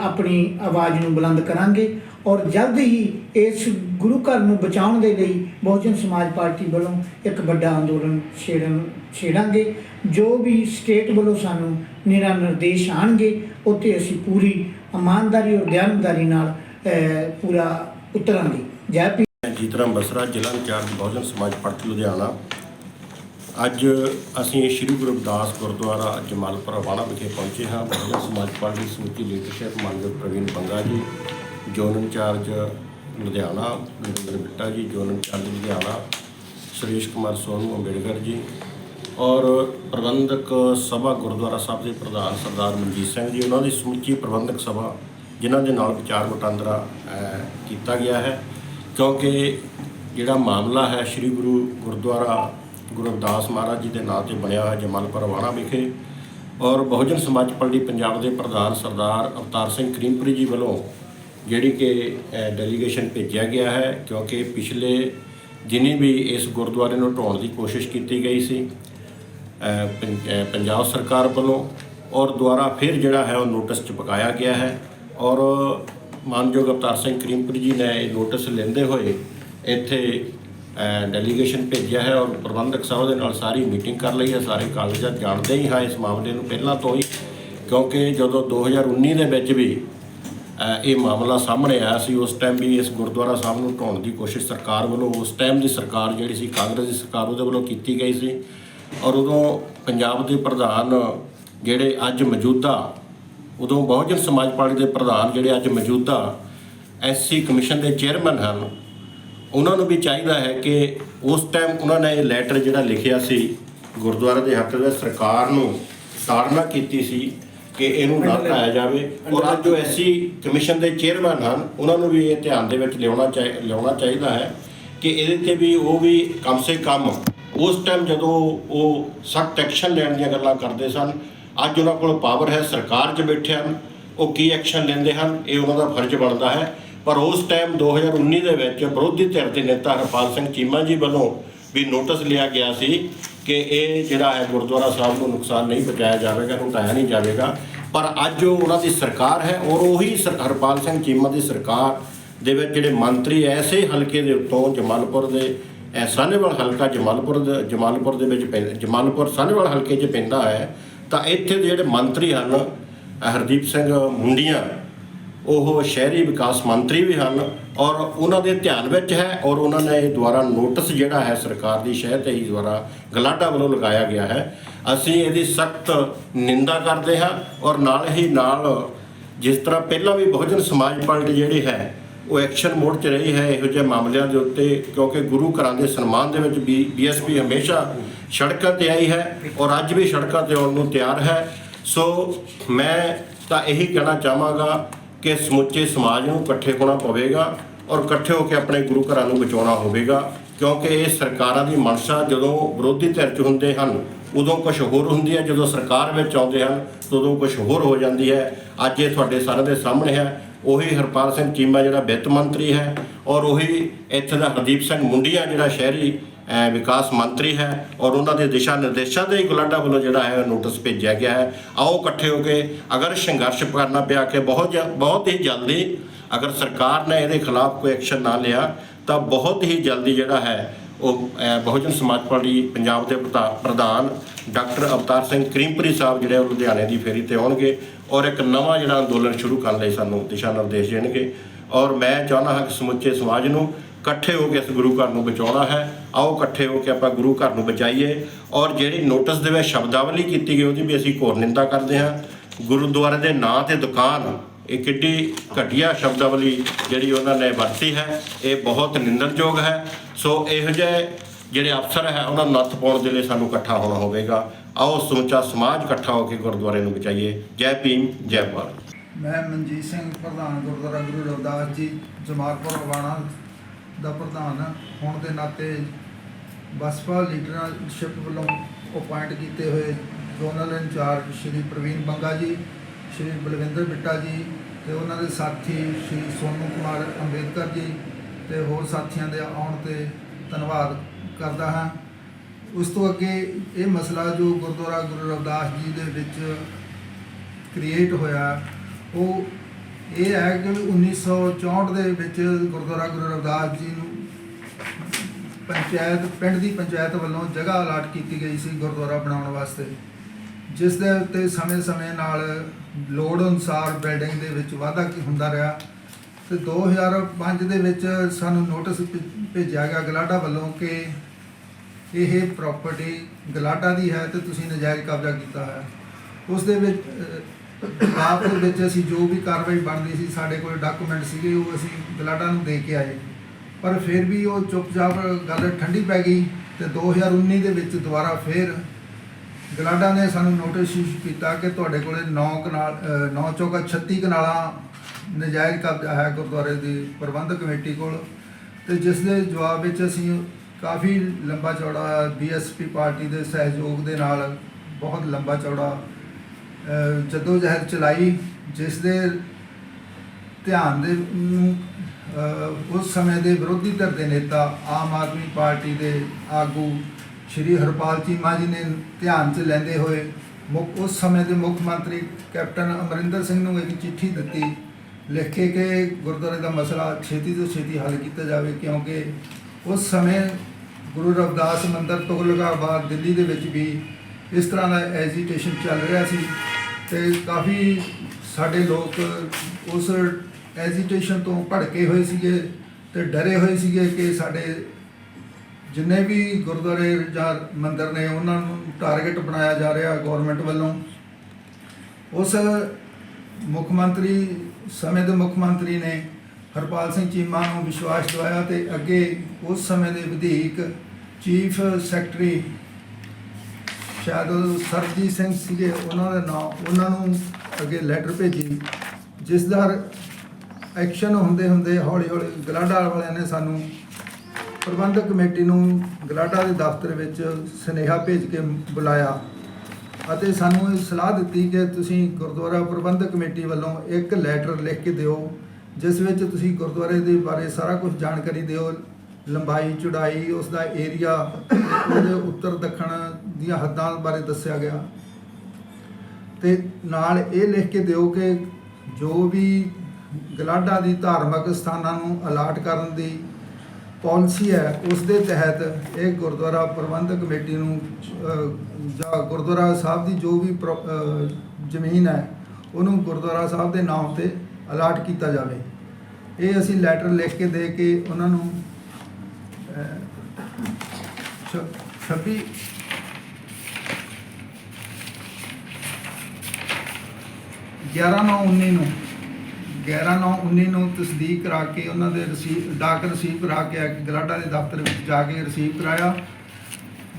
ਆਪਣੀ ਆਵਾਜ਼ ਨੂੰ ਬੁਲੰਦ ਕਰਾਂਗੇ ਔਰ ਜਲਦ ਹੀ ਇਸ ਗੁਰੂ ਘਰ ਨੂੰ ਬਚਾਉਣ ਦੇ ਲਈ ਬਹੁਜਨ ਸਮਾਜ ਪਾਰਟੀ ਵੱਲੋਂ ਇੱਕ ਵੱਡਾ ਅੰਦੋਲਨ ਛੇੜਨ, ਛੇੜਾਂਗੇ। ਜੋ ਵੀ ਸਟੇਟ ਵੱਲੋਂ ਸਾਨੂੰ ਨਿਰਾ ਨਿਰਦੇਸ਼ ਆਣਗੇ ਉੱਤੇ ਅਸੀਂ ਪੂਰੀ ਇਮਾਨਦਾਰੀ ਔਰ ਦਿਆਨਤਦਾਰੀ ਨਾਲ ਪੂਰਾ ਉਤਰਾਂਗੇ। ਜੈ ਭੀਮ ਜੀਤਰਾਮ ਬਸਰਾ ਜ਼ਿਲ੍ਹਾ ਇੰਚਾਰਜ ਬਹੁਜਨ ਸਮਾਜ ਪਾਰਟੀ ਲੁਧਿਆਣਾ। ਅੱਜ ਅਸੀਂ ਸ੍ਰੀ ਗੁਰੂ ਰਵਿਦਾਸ ਗੁਰਦੁਆਰਾ ਜਮਾਲਪੁਰ ਵਾਲਾ ਵਿਖੇ ਪਹੁੰਚੇ ਹਾਂ। ਬਹੁਜਨ ਸਮਾਜ ਪਾਰਟੀ ਸਮੁੱਚੀ ਲੀਡਰਸ਼ਿਪ ਮਾਨਯੋਗ Praveen Banga ji, zone incharge Ludhiana, Narinder Bitta ji, zone incharge Ludhiana, Suresh Kumar Sonu, Ambedkar ji ਔਰ ਪ੍ਰਬੰਧਕ ਸਭਾ ਗੁਰਦੁਆਰਾ ਸਾਹਿਬ ਦੇ ਪ੍ਰਧਾਨ ਸਰਦਾਰ ਮਨਜੀਤ ਸਿੰਘ ਜੀ। ਉਹਨਾਂ ਦੀ ਸਮੁੱਚੀ ਪ੍ਰਬੰਧਕ ਸਭਾ, ਜਿਨ੍ਹਾਂ ਦੇ ਨਾਲ ਵਿਚਾਰ ਵਟਾਂਦਰਾ ਕੀਤਾ ਗਿਆ ਹੈ। ਕਿਉਂਕਿ ਜਿਹੜਾ ਮਾਮਲਾ ਹੈ ਸ੍ਰੀ ਗੁਰੂ ਗੁਰਦੁਆਰਾ ਗੁਰੂ ਅਰਦਾਸ ਮਹਾਰਾਜ ਜੀ ਦੇ ਨਾਂ ਤੇ ਬਣਿਆ ਹੋਇਆ ਜਮਲਪੁਰ ਵਾਣਾ ਵਿਖੇ ਔਰ ਬਹੁਜਨ ਸਮਾਜ ਪਾਰਟੀ ਪੰਜਾਬ ਦੇ ਪ੍ਰਧਾਨ ਸਰਦਾਰ ਅਵਤਾਰ ਸਿੰਘ ਕਰੀਮਪੁਰੀ ਜੀ ਵੱਲੋਂ ਜਿਹੜੀ ਕਿ ਡੈਲੀਗੇਸ਼ਨ ਭੇਜਿਆ ਗਿਆ ਹੈ ਕਿਉਂਕਿ ਪਿਛਲੇ ਜਿਨੀ ਵੀ ਇਸ ਗੁਰਦੁਆਰੇ ਨੂੰ ਢਾਉਣ ਦੀ ਕੋਸ਼ਿਸ਼ ਕੀਤੀ ਗਈ ਸੀ ਪੰ- ਪੰਜਾਬ ਸਰਕਾਰ ਵੱਲੋਂ ਔਰ ਦੁਆਰਾ ਫਿਰ ਜਿਹੜਾ ਹੈ ਉਹ ਨੋਟਿਸ ਚ ਪਕਾਇਆ ਗਿਆ ਹੈ ਔਰ ਮਾਨਯੋਗ ਅਵਤਾਰ ਸਿੰਘ ਕਰੀਮਪੁਰੀ ਜੀ ਨੇ ਇਹ ਨੋਟਿਸ ਲੈਂਦੇ ਹੋਏ ਇੱਥੇ ਡੈਲੀਗੇਸ਼ਨ ਭੇਜਿਆ ਹੈ ਔਰ ਪ੍ਰਬੰਧਕ ਸਾਹਿਬ ਦੇ ਨਾਲ ਸਾਰੀ ਮੀਟਿੰਗ ਕਰ ਲਈ ਹੈ। ਸਾਰੇ ਕਾਲਜਾਂ ਜਾਣਦੇ ਹੀ ਹਾਂ ਇਸ ਮਾਮਲੇ ਨੂੰ ਪਹਿਲਾਂ ਤੋਂ ਹੀ, ਕਿਉਂਕਿ ਜਦੋਂ 2019 ਦੇ ਵਿੱਚ ਵੀ ਇਹ ਮਾਮਲਾ ਸਾਹਮਣੇ ਆਇਆ ਸੀ, ਉਸ ਟਾਈਮ ਵੀ ਇਸ ਗੁਰਦੁਆਰਾ ਸਾਹਿਬ ਨੂੰ ਢਾਉਣ ਦੀ ਕੋਸ਼ਿਸ਼ ਸਰਕਾਰ ਵੱਲੋਂ, ਉਸ ਟਾਈਮ ਦੀ ਸਰਕਾਰ ਜਿਹੜੀ ਸੀ, ਕਾਂਗਰਸ ਦੀ ਸਰਕਾਰ ਉਹਦੇ ਵੱਲੋਂ ਕੀਤੀ ਗਈ ਸੀ। ਔਰ ਉਦੋਂ ਪੰਜਾਬ ਦੇ ਪ੍ਰਧਾਨ ਜਿਹੜੇ ਅੱਜ ਮੌਜੂਦਾ ਉਦੋਂ ਬਹੁਜਨ ਸਮਾਜ ਪਾਰਟੀ ਦੇ ਪ੍ਰਧਾਨ ਜਿਹੜੇ ਅੱਜ ਮੌਜੂਦਾ ਐਸਸੀ ਕਮਿਸ਼ਨ ਦੇ ਚੇਅਰਮੈਨ ਹਨ ਉਹਨਾਂ ਨੂੰ ਵੀ ਚਾਹੀਦਾ ਹੈ ਕਿ ਉਸ ਟਾਈਮ ਉਹਨਾਂ ਨੇ ਇਹ ਲੈਟਰ ਜਿਹੜਾ ਲਿਖਿਆ ਸੀ ਗੁਰਦੁਆਰੇ ਦੇ ਹੱਕ ਵਿੱਚ ਸਰਕਾਰ ਨੂੰ ਤਾੜਨਾ ਕੀਤੀ ਸੀ ਕਿ ਇਹਨੂੰ ਨਾ ਢਾਇਆ ਜਾਵੇ। ਔਰ ਅੱਜ ਜੋ ਐਸਸੀ ਕਮਿਸ਼ਨ ਦੇ ਚੇਅਰਮੈਨ ਹਨ ਉਹਨਾਂ ਨੂੰ ਵੀ ਇਹ ਧਿਆਨ ਦੇ ਵਿੱਚ ਲਿਆਉਣਾ ਚਾਹੀ ਲਿਆਉਣਾ ਚਾਹੀਦਾ ਹੈ ਕਿ ਇਹਦੇ ਤੇ ਵੀ ਉਹ ਵੀ ਕਮ ਸੇ ਕਮ ਉਸ ਟਾਈਮ ਜਦੋਂ ਉਹ ਸਖਤ ਐਕਸ਼ਨ ਲੈਣ ਦੀਆਂ ਗੱਲਾਂ ਕਰਦੇ ਸਨ ਅੱਜ ਉਹਨਾਂ ਕੋਲ ਪਾਵਰ ਹੈ, ਸਰਕਾਰ 'ਚ ਬੈਠੇ ਹਨ, ਉਹ ਕੀ ਐਕਸ਼ਨ ਲੈਂਦੇ ਹਨ, ਇਹ ਉਹਨਾਂ ਦਾ ਫਰਜ਼ ਬਣਦਾ ਹੈ। ਪਰ ਉਸ ਟਾਈਮ 2019 ਦੇ ਵਿੱਚ ਵਿਰੋਧੀ ਧਿਰ ਦੇ ਨੇਤਾ ਹਰਪਾਲ ਸਿੰਘ ਚੀਮਾ ਜੀ ਵੱਲੋਂ ਵੀ ਨੋਟਿਸ ਲਿਆ ਗਿਆ ਸੀ ਕਿ ਇਹ ਜਿਹੜਾ ਹੈ ਗੁਰਦੁਆਰਾ ਸਾਹਿਬ ਨੂੰ ਨੁਕਸਾਨ ਨਹੀਂ ਪਹੁੰਚਾਇਆ ਜਾਵੇਗਾ, ਇਹਨੂੰ ਨਹੀਂ ਜਾਵੇਗਾ। ਪਰ ਅੱਜ ਉਹਨਾਂ ਦੀ ਸਰਕਾਰ ਹੈ ਔਰ ਉਹੀ ਸਰ- ਹਰਪਾਲ ਸਿੰਘ ਚੀਮਾ ਦੀ ਸਰਕਾਰ ਦੇ ਵਿੱਚ ਜਿਹੜੇ ਮੰਤਰੀ ਐਸੇ ਹਲਕੇ ਦੇ ਉੱਤੋਂ ਜਮਾਲਪੁਰ ਦੇ ਸਾਨੇਵਾਲ ਹਲਕਾ ਜਮਾਲਪੁਰ ਜਮਾਲਪੁਰ ਦੇ ਵਿੱਚ ਪੈਂਦਾ ਜਮਾਲਪੁਰ ਸਾਨੇਵਾਲ ਹਲਕੇ 'ਚ ਪੈਂਦਾ ਹੈ ਤਾਂ ਇੱਥੇ ਦੇ ਜਿਹੜੇ ਮੰਤਰੀ ਹਨ ਹਰਦੀਪ ਸਿੰਘ ਮੁੰਡੀਆਂ, ਉਹ ਸ਼ਹਿਰੀ ਵਿਕਾਸ ਮੰਤਰੀ ਵੀ ਹਨ ਔਰ ਉਹਨਾਂ ਦੇ ਧਿਆਨ ਵਿੱਚ ਹੈ ਔਰ ਉਹਨਾਂ ਨੇ ਇਹ ਦੁਆਰਾ ਨੋਟਿਸ ਜਿਹੜਾ ਹੈ ਸਰਕਾਰ ਦੀ ਸ਼ਹਿਰ ਤੇ ਹੀ ਦੁਆਰਾ ਗਲਾਡਾ ਵੱਲੋਂ ਲਗਾਇਆ ਗਿਆ ਹੈ। ਅਸੀਂ ਇਹਦੀ ਸਖਤ ਨਿੰਦਾ ਕਰਦੇ ਹਾਂ ਔਰ ਨਾਲ ਹੀ ਨਾਲ ਜਿਸ ਤਰ੍ਹਾਂ ਪਹਿਲਾਂ ਵੀ ਬਹੁਜਨ ਸਮਾਜ ਪਾਰਟੀ ਜਿਹੜੀ ਹੈ ਉਹ ਐਕਸ਼ਨ ਮੋਡ 'ਚ ਰਹੀ ਹੈ, ਇਹੋ ਜਿਹੇ ਮਾਮਲਿਆਂ ਦੇ ਉੱਤੇ, ਕਿਉਂਕਿ ਗੁਰੂ ਘਰਾਂ ਦੇ ਸਨਮਾਨ ਦੇ ਵਿੱਚ ਵੀ ਬੀਐਸਪੀ ਹਮੇਸ਼ਾ ਸੜਕਾਂ ਤੇ ਆਈ ਹੈ ਔਰ ਅੱਜ ਵੀ ਸੜਕਾਂ ਤੇ ਆਉਣ ਨੂੰ ਤਿਆਰ ਹੈ। ਸੋ ਮੈਂ ਤਾਂ ਇਹੀ ਕਹਿਣਾ ਚਾਹਾਂਗਾ ਕਿ ਸਮੁੱਚੇ ਸਮਾਜ ਨੂੰ ਇਕੱਠੇ ਹੋਣਾ ਪਵੇਗਾ ਔਰ ਇਕੱਠੇ ਹੋ ਕੇ ਆਪਣੇ ਗੁਰੂ ਘਰਾਂ ਨੂੰ ਬਚਾਉਣਾ ਹੋਵੇਗਾ, ਕਿਉਂਕਿ ਇਹ ਸਰਕਾਰਾਂ ਦੀ ਮਨਸ਼ਾ ਜਦੋਂ ਵਿਰੋਧੀ ਧਿਰ 'ਚ ਹੁੰਦੇ ਹਨ, ਉਦੋਂ ਕੁਝ ਹੋਰ ਹੁੰਦੀ ਹੈ, ਜਦੋਂ ਸਰਕਾਰ ਵਿੱਚ ਆਉਂਦੇ ਹਨ ਉਦੋਂ ਕੁਝ ਹੋਰ ਹੋ ਜਾਂਦੀ ਹੈ। ਅੱਜ ਇਹ ਤੁਹਾਡੇ ਸਾਰਿਆਂ ਦੇ ਸਾਹਮਣੇ ਹੈ। ਉਹੀ ਹਰਪਾਲ ਸਿੰਘ ਚੀਮਾ ਜਿਹੜਾ ਵਿੱਤ ਮੰਤਰੀ ਹੈ ਔਰ ਉਹੀ ਇੱਥੇ ਦਾ ਹਰਦੀਪ ਸਿੰਘ ਮੁੰਡੀਆ ਜਿਹੜਾ ਸ਼ਹਿਰੀ ਵਿਕਾਸ ਮੰਤਰੀ ਹੈ ਔਰ ਉਹਨਾਂ ਦੇ ਦਿਸ਼ਾ ਨਿਰਦੇਸ਼ਾਂ ਦੇ ਹੀ ਗੁਲਾਡਾ ਵੱਲੋਂ ਜਿਹੜਾ ਹੈ ਨੋਟਿਸ ਭੇਜਿਆ ਗਿਆ ਹੈ। ਆਓ ਇਕੱਠੇ ਹੋ ਕੇ ਅਗਰ ਸੰਘਰਸ਼ ਕਰਨਾ ਪਿਆ ਕਿ ਬਹੁਤ ਜ- ਬਹੁਤ ਹੀ ਜਲਦੀ ਅਗਰ ਸਰਕਾਰ ਨੇ ਇਹਦੇ ਖਿਲਾਫ ਕੋਈ ਐਕਸ਼ਨ ਨਾ ਲਿਆ ਤਾਂ ਬਹੁਤ ਹੀ ਜਲਦੀ ਜਿਹੜਾ ਹੈ ਉਹ ਬਹੁਜਨ ਸਮਾਜ ਪਾਰਟੀ ਪੰਜਾਬ ਦੇ ਪ੍ਰਧਾ- ਪ੍ਰਧਾਨ ਡਾਕਟਰ ਅਵਤਾਰ ਸਿੰਘ ਕਰੀਮਪਰੀ ਸਾਹਿਬ ਜਿਹੜੇ ਉਹ ਲੁਧਿਆਣੇ ਦੀ ਫੇਰੀ ਤੇ ਆਉਣਗੇ ਔਰ ਇੱਕ ਨਵਾਂ ਜਿਹੜਾ ਅੰਦੋਲਨ ਸ਼ੁਰੂ ਕਰਨ ਲਈ ਸਾਨੂੰ ਦਿਸ਼ਾ ਨਿਰਦੇਸ਼ ਦੇਣਗੇ। ਔਰ ਮੈਂ ਚਾਹੁੰਦਾ ਹਾਂ ਕਿ ਸਮੁੱਚੇ ਸਮਾਜ ਨੂੰ ਇਕੱਠੇ ਹੋ ਕੇ ਇਸ ਗੁਰੂ ਘਰ ਨੂੰ ਬਚਾਉਣਾ ਹੈ। ਆਓ ਇਕੱਠੇ ਹੋ ਕੇ ਆਪਾਂ ਗੁਰੂ ਘਰ ਨੂੰ ਬਚਾਈਏ। ਔਰ ਜਿਹੜੀ ਨੋਟਿਸ ਦੇ ਵਿੱਚ ਸ਼ਬਦਾਵਲੀ ਕੀਤੀ ਗਈ ਉਹਦੀ ਵੀ ਅਸੀਂ ਘੋਰ ਨਿੰਦਾ ਕਰਦੇ ਹਾਂ। ਗੁਰਦੁਆਰੇ ਦੇ ਨਾਂ ਤੇ ਦੁਕਾਨ ਇਹ ਕਿੱਡੀ ਘਟੀਆ ਸ਼ਬਦਾਵਲੀ ਜਿਹੜੀ ਉਹਨਾਂ ਨੇ ਵਰਤੀ ਹੈ, ਇਹ ਬਹੁਤ ਨਿੰਦਣਯੋਗ ਹੈ। ਸੋ ਇਹੋ ਜਿਹੇ ਜਿਹੜੇ ਅਫਸਰ ਹੈ, ਉਹਨਾਂ ਨੂੰ ਨੱਥ ਪਾਉਣ ਦੇ ਲਈ ਸਾਨੂੰ ਇਕੱਠਾ ਹੋਣਾ ਹੋਵੇਗਾ। ਆਓ, ਸਮੁੱਚਾ ਸਮਾਜ ਇਕੱਠਾ ਹੋ ਕੇ ਗੁਰਦੁਆਰੇ ਨੂੰ ਬਚਾਈਏ। ਜੈ ਭੀਮ, ਜੈ ਭਾਰਤ। ਮੈਂ ਮਨਜੀਤ ਸਿੰਘ, ਪ੍ਰਧਾਨ ਗੁਰਦੁਆਰਾ ਗੁਰੂ ਰਵਿਦਾਸ ਜੀ, ਜਮਾਲਪੁਰ ਵਾਣਾ ਦਾ ਪ੍ਰਧਾਨ ਹੋਣ ਦੇ ਨਾਤੇ ਬਸਪਾ ਲੀਡਰਸ਼ਿਪ ਵੱਲੋਂ ਅਪਾਇੰਟ ਕੀਤੇ ਹੋਏ ਜ਼ੋਨਲ ਇੰਚਾਰਜ ਸ਼੍ਰੀ ਪ੍ਰਵੀਨ ਬੰਗਾ ਜੀ ਸ਼੍ਰੀ ਬਲਵਿੰਦਰ ਬਿੱਟਾ ਜੀ ਤੇ ਉਹਨਾਂ ਦੇ ਸਾਥੀ ਸ਼੍ਰੀ ਸੋਨੂ ਕੁਮਾਰ ਅੰਬੇਦਕਰ ਜੀ ਤੇ ਹੋਰ ਸਾਥੀਆਂ ਦੇ ਆਉਣ ਤੇ ਧੰਨਵਾਦ ਕਰਦਾ ਹਾਂ। ਉਸ ਤੋਂ ਅੱਗੇ ਇਹ ਮਸਲਾ ਜੋ ਗੁਰਦੁਆਰਾ ਗੁਰੂ ਰਵਿਦਾਸ ਜੀ ਦੇ ਵਿੱਚ ਕ੍ਰੀਏਟ ਹੋਇਆ, ਉਹ ਇਹ ਹੈ ਕਿ 1964 ਦੇ ਵਿੱਚ ਗੁਰਦੁਆਰਾ ਗੁਰੂ ਰਵਿਦਾਸ ਜੀ ਨੂੰ ਪੰਚਾਇਤ, ਪਿੰਡ ਦੀ ਪੰਚਾਇਤ ਵੱਲੋਂ ਜਗ੍ਹਾ ਅਲਾਟ ਕੀਤੀ ਗਈ ਸੀ ਗੁਰਦੁਆਰਾ ਬਣਾਉਣ ਵਾਸਤੇ। ਜਿਸ ਦੇ ਉੱਤੇ ਸਮੇਂ-ਸਮੇਂ ਨਾਲ ਲੋੜ ਅਨੁਸਾਰ ਬਿਲਡਿੰਗ ਦੇ ਵਿੱਚ ਵਾਧਾ ਕੀ ਹੁੰਦਾ ਰਿਹਾ, ਤੇ 2005 ਦੇ ਵਿੱਚ ਸਾਨੂੰ ਨੋਟਿਸ ਭੇ- ਭੇਜਿਆ ਗਿਆ ਗਲਾਡਾ ਵੱਲੋਂ ਕਿ ਇਹ ਪ੍ਰਾਪਰਟੀ ਗਲਾਡਾ ਦੀ ਹੈ ਤੇ ਤੁਸੀਂ ਨਜਾਇਜ਼ ਕਬਜ਼ਾ ਕੀਤਾ ਹੈ ਉਸ ਦੇ ਵਿੱਚ ਆਪ ਦੇ ਵਿੱਚ ਅਸੀਂ ਜੋ ਵੀ ਕਾਰਵਾਈ ਬਣਦੀ ਸੀ, ਸਾਡੇ ਕੋਲ ਡਾਕੂਮੈਂਟ ਸੀਗੇ, ਉਹ ਅਸੀਂ ਗਲਾਡਾ ਨੂੰ ਦੇ ਕੇ ਆਏ। ਪਰ ਫਿਰ ਵੀ ਉਹ ਚੁੱਪਚਾਪ ਗੱਲ ਠੰਡੀ ਪੈ ਗਈ ਤੇ 2019 ਦੇ ਵਿੱਚ ਦੁਬਾਰਾ ਫਿਰ ਗਲਾਡਾ ਨੇ ਸਾਨੂੰ ਨੋਟਿਸ ਇਸ਼ੂ ਕੀਤਾ ਕਿ ਤੁਹਾਡੇ ਕੋਲੇ 9 ਕਨਾਲ 9 ਚੌਕਾ 36 ਕਨਾਲਾਂ ਨਜਾਇਜ਼ ਕਬਜ਼ਾ ਹੈ ਗੁਰਦੁਆਰੇ ਦੀ ਪ੍ਰਬੰਧਕ ਕਮੇਟੀ ਕੋਲ ਤੇ ਜਿਸ ਦੇ ਜਵਾਬ ਵਿੱਚ ਅਸੀਂ ਕਾਫੀ ਲੰਬਾ ਚੌੜਾ ਬੀਐਸਪੀ ਪਾਰਟੀ ਦੇ ਸਹਿਯੋਗ ਦੇ ਨਾਲ ਬਹੁਤ ਲੰਬਾ ਚੌੜਾ ਜਦੋਂ ਜਹਿਰ ਚਲਾਈ, ਜਿਸ ਦੇ ਧਿਆਨ ਦੇ ਨੂੰ ਉਸ ਸਮੇਂ ਦੇ ਵਿਰੋਧੀ ਧਿਰ ਦੇ ਨੇਤਾ ਆਮ ਆਦਮੀ ਪਾਰਟੀ ਦੇ ਆਗੂ ਸ਼੍ਰੀ ਹਰਪਾਲ ਚੀਮਾ ਜੀ ਨੇ ਧਿਆਨ 'ਚ ਲੈਂਦੇ ਹੋਏ ਮੁੱਖ ਉਸ ਸਮੇਂ ਦੇ ਮੁੱਖ ਮੰਤਰੀ ਕੈਪਟਨ ਅਮਰਿੰਦਰ ਸਿੰਘ ਨੂੰ ਇੱਕ ਚਿੱਠੀ ਦਿੱਤੀ, ਲਿਖ ਕੇ ਕਿ ਗੁਰਦੁਆਰੇ ਦਾ ਮਸਲਾ ਛੇਤੀ ਤੋਂ ਛੇਤੀ ਹੱਲ ਕੀਤਾ ਜਾਵੇ ਕਿਉਂਕਿ ਉਸ ਸਮੇਂ ਗੁਰੂ ਰਵਿਦਾਸ ਮੰਦਰ ਤੋਂ ਤੁਗਲਕਾਬਾਦ ਦਿੱਲੀ ਦੇ ਵਿੱਚ ਵੀ ਇਸ ਤਰ੍ਹਾਂ ਦਾ ਐਜੀਟੇਸ਼ਨ ਚੱਲ ਰਿਹਾ ਸੀ ਤੇ ਕਾਫੀ ਸਾਡੇ ਲੋਕ ਉਸ ਐਜੀਟੇਸ਼ਨ ਤੋਂ ਭੜਕੇ ਹੋਏ ਸੀਗੇ ਤੇ ਡਰੇ ਹੋਏ ਸੀਗੇ ਕਿ ਸਾਡੇ ਜਿੰਨੇ ਵੀ ਗੁਰਦੁਆਰੇ ਜਾਂ ਮੰਦਿਰ ਨੇ ਉਹਨਾਂ ਨੂੰ ਟਾਰਗੇਟ ਬਣਾਇਆ ਜਾ ਰਿਹਾ ਗਵਰਨਮੈਂਟ ਵੱਲੋਂ, ਉਸ ਮੁੱਖ ਮੰਤਰੀ, ਸਮੇਂ ਦੇ ਮੁੱਖ ਮੰਤਰੀ ਨੇ ਹਰਪਾਲ ਸਿੰਘ ਚੀਮਾ ਨੂੰ ਵਿਸ਼ਵਾਸ ਦਿਵਾਇਆ ਤੇ ਅੱਗੇ ਉਸ ਸਮੇਂ ਦੇ ਵਿਧਾਇਕ ਚੀਫ ਸੈਕਟਰੀ ਸ਼ਾਇਦ ਉਹ ਸਰਜੀਤ ਸਿੰਘ ਸੀਗੇ, ਉਹਨਾਂ ਦਾ ਨਾਮ ਉਹਨਾਂ ਨੂੰ ਅੱਗੇ ਲੈਟਰ ਭੇਜੀ, ਜਿਸ ਦਾ ਐਕਸ਼ਨ ਹੁੰਦੇ ਹੁੰਦੇ ਹੌਲੀ ਹੌਲੀ ਗਲਾਡਾ ਵਾਲਿਆਂ ਨੇ ਸਾਨੂੰ ਪ੍ਰਬੰਧਕ ਕਮੇਟੀ ਨੂੰ ਗਲਾਡਾ ਦੇ ਦਫ਼ਤਰ ਵਿੱਚ ਸੁਨੇਹਾ ਭੇਜ ਕੇ ਬੁਲਾਇਆ ਅਤੇ ਸਾਨੂੰ ਇਹ ਸਲਾਹ ਦਿੱਤੀ ਕਿ ਤੁਸੀਂ ਗੁਰਦੁਆਰਾ ਪ੍ਰਬੰਧਕ ਕਮੇਟੀ ਵੱਲੋਂ ਇੱਕ ਲੈਟਰ ਲਿਖ ਕੇ ਦਿਓ, ਜਿਸ ਵਿੱਚ ਤੁਸੀਂ ਗੁਰਦੁਆਰੇ ਦੇ ਬਾਰੇ ਸਾਰਾ ਕੁਝ ਜਾਣਕਾਰੀ ਦਿਓ, ਲੰਬਾਈ, ਚੌੜਾਈ ਉਸ ਦਾ ਏਰੀਆ ਉਹਦੇ ਉੱਤਰ ਦੱਖਣ ਦੀਆਂ ਹੱਦਾਂ ਬਾਰੇ ਦੱਸਿਆ ਗਿਆ। ਤੇ ਨਾਲ ਇਹ ਲਿਖ ਕੇ ਦਿਓ ਕਿ ਜੋ ਵੀ ਗਲਾਡਾ ਦੀ ਧਾਰਮਿਕ ਸਥਾਨਾਂ ਨੂੰ ਅਲਾਟ ਕਰਨ ਦੀ ਪਾਲਿਸੀ ਹੈ ਉਸ ਦੇ ਤਹਿਤ ਇਹ ਗੁਰਦੁਆਰਾ ਪ੍ਰਬੰਧਕ ਕਮੇਟੀ ਨੂੰ ਜਾਂ ਗੁਰਦੁਆਰਾ ਸਾਹਿਬ ਦੀ ਜੋ ਵੀ ਪ੍ਰੋ- ਜ਼ਮੀਨ ਹੈ ਉਹਨੂੰ ਗੁਰਦੁਆਰਾ ਸਾਹਿਬ ਦੇ ਨਾਮ ਤੇ ਅਲਾਟ ਕੀਤਾ ਜਾਵੇ। ਇਹ ਅਸੀਂ ਲੈਟਰ ਲਿਖ ਕੇ ਦੇ ਕੇ ਉਹਨਾਂ ਨੂੰ ਅਹ, ਛ- 26 11 9 19 ਨੂੰ 11 9 19 ਨੂੰ ਤਸਦੀਕ ਕਰਾ ਕੇ ਉਹਨਾਂ ਦੇ ਰਸੀਵ ਡਾਕ ਰਸੀਵ ਕਰਾ ਕੇ ਆ ਗਲਾਡਾ ਦੇ ਦਫ਼ਤਰ ਵਿੱਚ ਜਾ ਕੇ ਰਸੀਵ ਕਰਾਇਆ।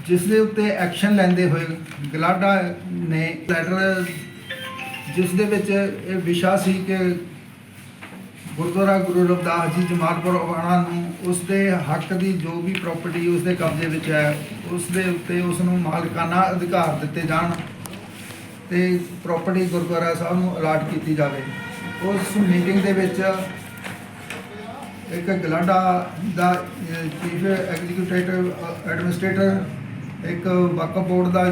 ਜਿਸ ਦੇ ਉੱਤੇ ਐਕਸ਼ਨ ਲੈਂਦੇ ਹੋਏ ਗਲਾਡਾ ਨੇ ਲੈਟਰ, ਜਿਸ ਦੇ ਵਿੱਚ ਇਹ ਵਿਸ਼ਾ ਸੀ ਕਿ ਗੁਰਦੁਆਰਾ ਗੁਰੂ ਰਵਿਦਾਸ ਜੀ ਜਮਾਲਪੁਰ ਵਾਣਾ ਨੂੰ, ਉਸ ਦੇ ਹੱਕ ਦੀ ਜੋ ਵੀ ਪ੍ਰਾਪਰਟੀ ਉਸ ਦੇ ਕਬਜ਼ੇ ਵਿੱਚ ਹੈ, ਉਸ ਦੇ ਉੱਤੇ ਉਸ ਨੂੰ ਮਾਲਕਾਨਾ ਅਧਿਕਾਰ ਦਿੱਤੇ ਜਾਣ ਤੇ ਪ੍ਰਾਪਰਟੀ ਗੁਰਦੁਆਰਾ ਸਾਹਿਬ ਨੂੰ ਅਲਾਟ ਕੀਤੀ ਜਾਵੇ। ਉਸ ਮੀਟਿੰਗ ਦੇ ਵਿੱਚ ਇੱਕ ਗਲਾਡਾ ਦਾ ਚੀਫ ਐਗਜ਼ੀਕਿਊਟਿਵ ਐਡਮਿਨਿਸਟ੍ਰੇਟਰ ਇੱਕ ਵਕਫ ਬੋਰਡ ਦਾ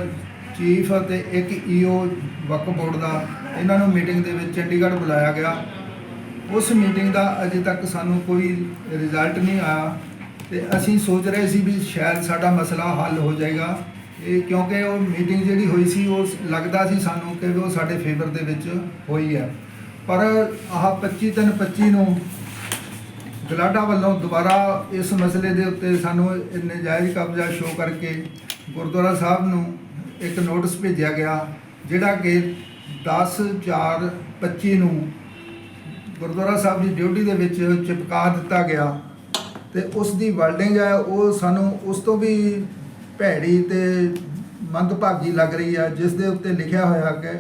ਚੀਫ ਅਤੇ ਇੱਕ ਈਓ ਵਕਫ ਬੋਰਡ ਦਾ, ਇਹਨਾਂ ਨੂੰ ਮੀਟਿੰਗ ਦੇ ਵਿੱਚ ਚੰਡੀਗੜ੍ਹ ਬੁਲਾਇਆ ਗਿਆ। ਉਸ ਮੀਟਿੰਗ ਦਾ ਅਜੇ ਤੱਕ ਸਾਨੂੰ ਕੋਈ ਰਿਜ਼ਲਟ ਨਹੀਂ ਆਇਆ ਤੇ ਅਸੀਂ ਸੋਚ ਰਹੇ ਸੀ ਵੀ ਸ਼ਾਇਦ ਸਾਡਾ ਮਸਲਾ ਹੱਲ ਹੋ ਜਾਏਗਾ। ਇਹ ਕਿਉਂਕਿ ਉਹ ਮੀਟਿੰਗ ਜਿਹੜੀ ਹੋਈ ਸੀ, ਉਹ ਲੱਗਦਾ ਸੀ ਸਾਨੂੰ ਕਿ ਉਹ ਸਾਡੇ ਫੇਵਰ ਦੇ ਵਿੱਚ ਹੋਈ ਹੈ। ਪਰ ਆਹ 25 ਤਿੰਨ 25 ਨੂੰ ਗਲਾਡਾ ਵੱਲੋਂ ਦੁਬਾਰਾ ਇਸ ਮਸਲੇ ਦੇ ਉੱਤੇ ਸਾਨੂੰ ਇਹ ਨਜਾਇਜ਼ ਕਬਜ਼ਾ ਸ਼ੋਅ ਕਰਕੇ ਗੁਰਦੁਆਰਾ ਸਾਹਿਬ ਨੂੰ ਇੱਕ ਨੋਟਿਸ ਭੇਜਿਆ ਗਿਆ, ਜਿਹੜਾ ਕਿ 10 4 25 ਨੂੰ ਗੁਰਦੁਆਰਾ ਸਾਹਿਬ ਦੀ ਡਿਊਟੀ ਦੇ ਵਿੱਚ ਚਿਪਕਾ ਦਿੱਤਾ ਗਿਆ ਤੇ ਉਸ ਦੀ ਵਰਡਿੰਗ ਹੈ, ਉਹ ਸਾਨੂੰ ਉਸ ਤੋਂ ਵੀ ਭੈੜੀ ਤੇ ਮੰਦਭਾਗੀ ਲੱਗ ਰਹੀ ਹੈ, ਜਿਸ ਦੇ ਉੱਤੇ ਲਿਖਿਆ ਹੋਇਆ ਕਿ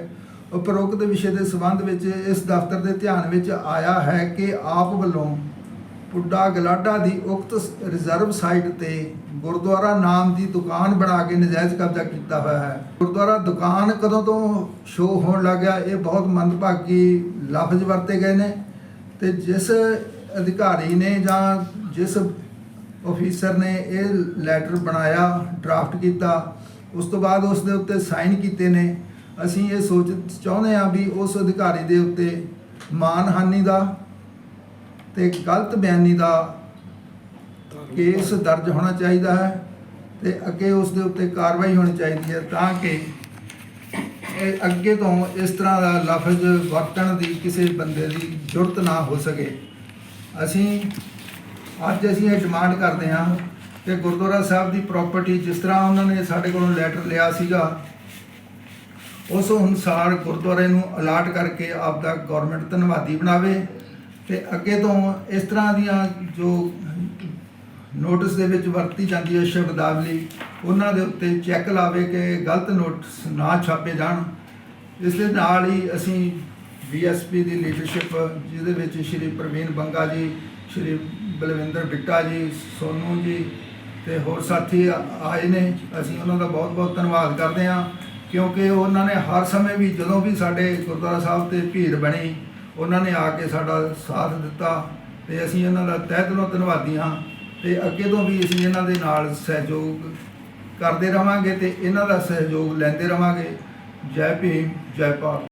ਉਪਰੋਕਤ ਵਿਸ਼ੇ ਦੇ ਸੰਬੰਧ ਵਿੱਚ ਇਸ ਦਫ਼ਤਰ ਦੇ ਧਿਆਨ ਵਿੱਚ ਆਇਆ ਹੈ ਕਿ ਆਪ ਵੱਲੋਂ ਪੁੱਡਾ ਗਲਾਡਾ ਦੀ ਉਕਤ ਰਿਜ਼ਰਵ ਸਾਈਟ ਤੇ ਗੁਰਦੁਆਰਾ ਨਾਮ ਦੀ ਦੁਕਾਨ ਬਣਾ ਕੇ ਨਜਾਇਜ਼ ਕਬਜ਼ਾ ਕੀਤਾ ਹੋਇਆ ਹੈ। ਗੁਰਦੁਆਰਾ ਦੁਕਾਨ ਕਦੋਂ ਤੋਂ ਸ਼ੋਅ ਹੋਣ ਲੱਗਿਆ ਇਹ ਬਹੁਤ ਮੰਦਭਾਗੀ ਲਫ਼ਜ਼ ਵਰਤੇ ਗਏ ਨੇ ਤੇ ਜਿਸ ਅਧਿਕਾਰੀ ਨੇ ਜਾਂ ਜਿਸ ਅਫੀਸਰ ਨੇ ਇਹ ਲੈਟਰ ਬਣਾਇਆ, ਡਰਾਫਟ ਕੀਤਾ, ਉਸ ਤੋਂ ਬਾਅਦ ਉਸ ਦੇ ਉੱਤੇ ਸਾਈਨ ਕੀਤੇ ਨੇ ਅਸੀਂ ਇਹ ਸੋਚ ਚਾਹੁੰਦੇ ਹਾਂ ਵੀ ਉਸ ਅਧਿਕਾਰੀ ਦੇ ਉੱਤੇ ਮਾਨਹਾਨੀ ਦਾ ਤੇ ਗਲਤ ਬਿਆਨੀ ਦਾ ਕੇਸ ਦਰਜ ਹੋਣਾ ਚਾਹੀਦਾ ਹੈ ਤੇ ਅੱਗੇ ਉਸ ਦੇ ਉੱਤੇ ਕਾਰਵਾਈ ਹੋਣੀ ਚਾਹੀਦੀ ਹੈ ਤਾਂ ਕਿ ਇਹ ਅੱਗੇ ਤੋਂ ਇਸ ਤਰ੍ਹਾਂ ਦਾ ਲਫ਼ਜ਼ ਵਰਤਣ ਦੀ ਕਿਸੇ ਬੰਦੇ ਦੀ ਜ਼ਰੂਰਤ ਨਾ ਹੋ ਸਕੇ। ਅਸੀਂ, ਅੱਜ ਅਸੀਂ ਇਹ ਡਿਮਾਂਡ ਕਰਦੇ ਹਾਂ ਕਿ ਗੁਰਦੁਆਰਾ ਸਾਹਿਬ ਦੀ ਪ੍ਰਾਪਰਟੀ ਜਿਸ ਤਰ੍ਹਾਂ ਉਹਨਾਂ ਨੇ ਸਾਡੇ ਕੋਲੋਂ ਲੈਟਰ ਲਿਆ ਸੀਗਾ ਉਸ ਅਨੁਸਾਰ ਗੁਰਦੁਆਰੇ ਨੂੰ ਅਲਾਟ ਕਰਕੇ ਆਪਦਾ ਗਵਰਨਮੈਂਟ ਧੰਨਵਾਦੀ ਬਣਾਵੇ ਤੇ ਅੱਗੇ ਤੋਂ ਇਸ ਤਰ੍ਹਾਂ ਦੀਆਂ ਜੋ ਨੋਟਿਸ ਦੇ ਵਿੱਚ ਵਰਤੀ ਜਾਂਦੀ ਹੈ ਸ਼ਬਦਾਵਲੀ, ਉਹਨਾਂ ਦੇ ਉੱਤੇ ਚੈੱਕ ਲਾਵੇ ਕਿ ਗਲਤ ਨੋਟਿਸ ਨਾ ਛਾਪੇ ਜਾਣ। ਇਸ ਦੇ ਨਾਲ ਹੀ ਅਸੀਂ ਬੀਐਸਪੀ ਦੀ ਲੀਡਰਸ਼ਿਪ ਜਿਹਦੇ ਵਿੱਚ ਸ਼੍ਰੀ ਪ੍ਰਵੀਨ ਬੰਗਾ ਜੀ, ਸ਼੍ਰੀ ਬਲਵਿੰਦਰ ਬਿੱਟਾ ਜੀ, ਸੋਨੂ ਜੀ ਤੇ ਹੋਰ ਸਾਥੀ ਆਏ ਨੇ, ਅਸੀਂ ਉਹਨਾਂ ਦਾ ਬਹੁਤ ਬਹੁਤ ਧੰਨਵਾਦ ਕਰਦੇ ਹਾਂ। ਕਿਉਂਕਿ ਉਹਨਾਂ ਨੇ ਹਰ ਸਮੇਂ ਵੀ ਜਦੋਂ ਵੀ ਸਾਡੇ ਗੁਰਦੁਆਰਾ ਸਾਹਿਬ ਤੇ ਭੀੜ ਬਣੀ, ਉਹਨਾਂ ਨੇ ਆ ਕੇ ਸਾਡਾ ਸਾਥ ਦਿੱਤਾ ਤੇ ਅਸੀਂ ਇਹਨਾਂ ਦਾ ਤਹਿ ਦਿਲੋਂ ਧੰਨਵਾਦੀ ਹਾਂ ਤੇ ਅੱਗੇ ਤੋਂ ਵੀ ਅਸੀਂ ਇਹਨਾਂ ਦੇ ਨਾਲ ਸਹਿਯੋਗ ਕਰਦੇ ਰਵਾਂਗੇ ਤੇ ਇਹਨਾਂ ਦਾ ਸਹਿਯੋਗ ਲੈਂਦੇ ਰਵਾਂਗੇ। ਜੈ ਭੀਮ, ਜੈ ਭਾਰਤ।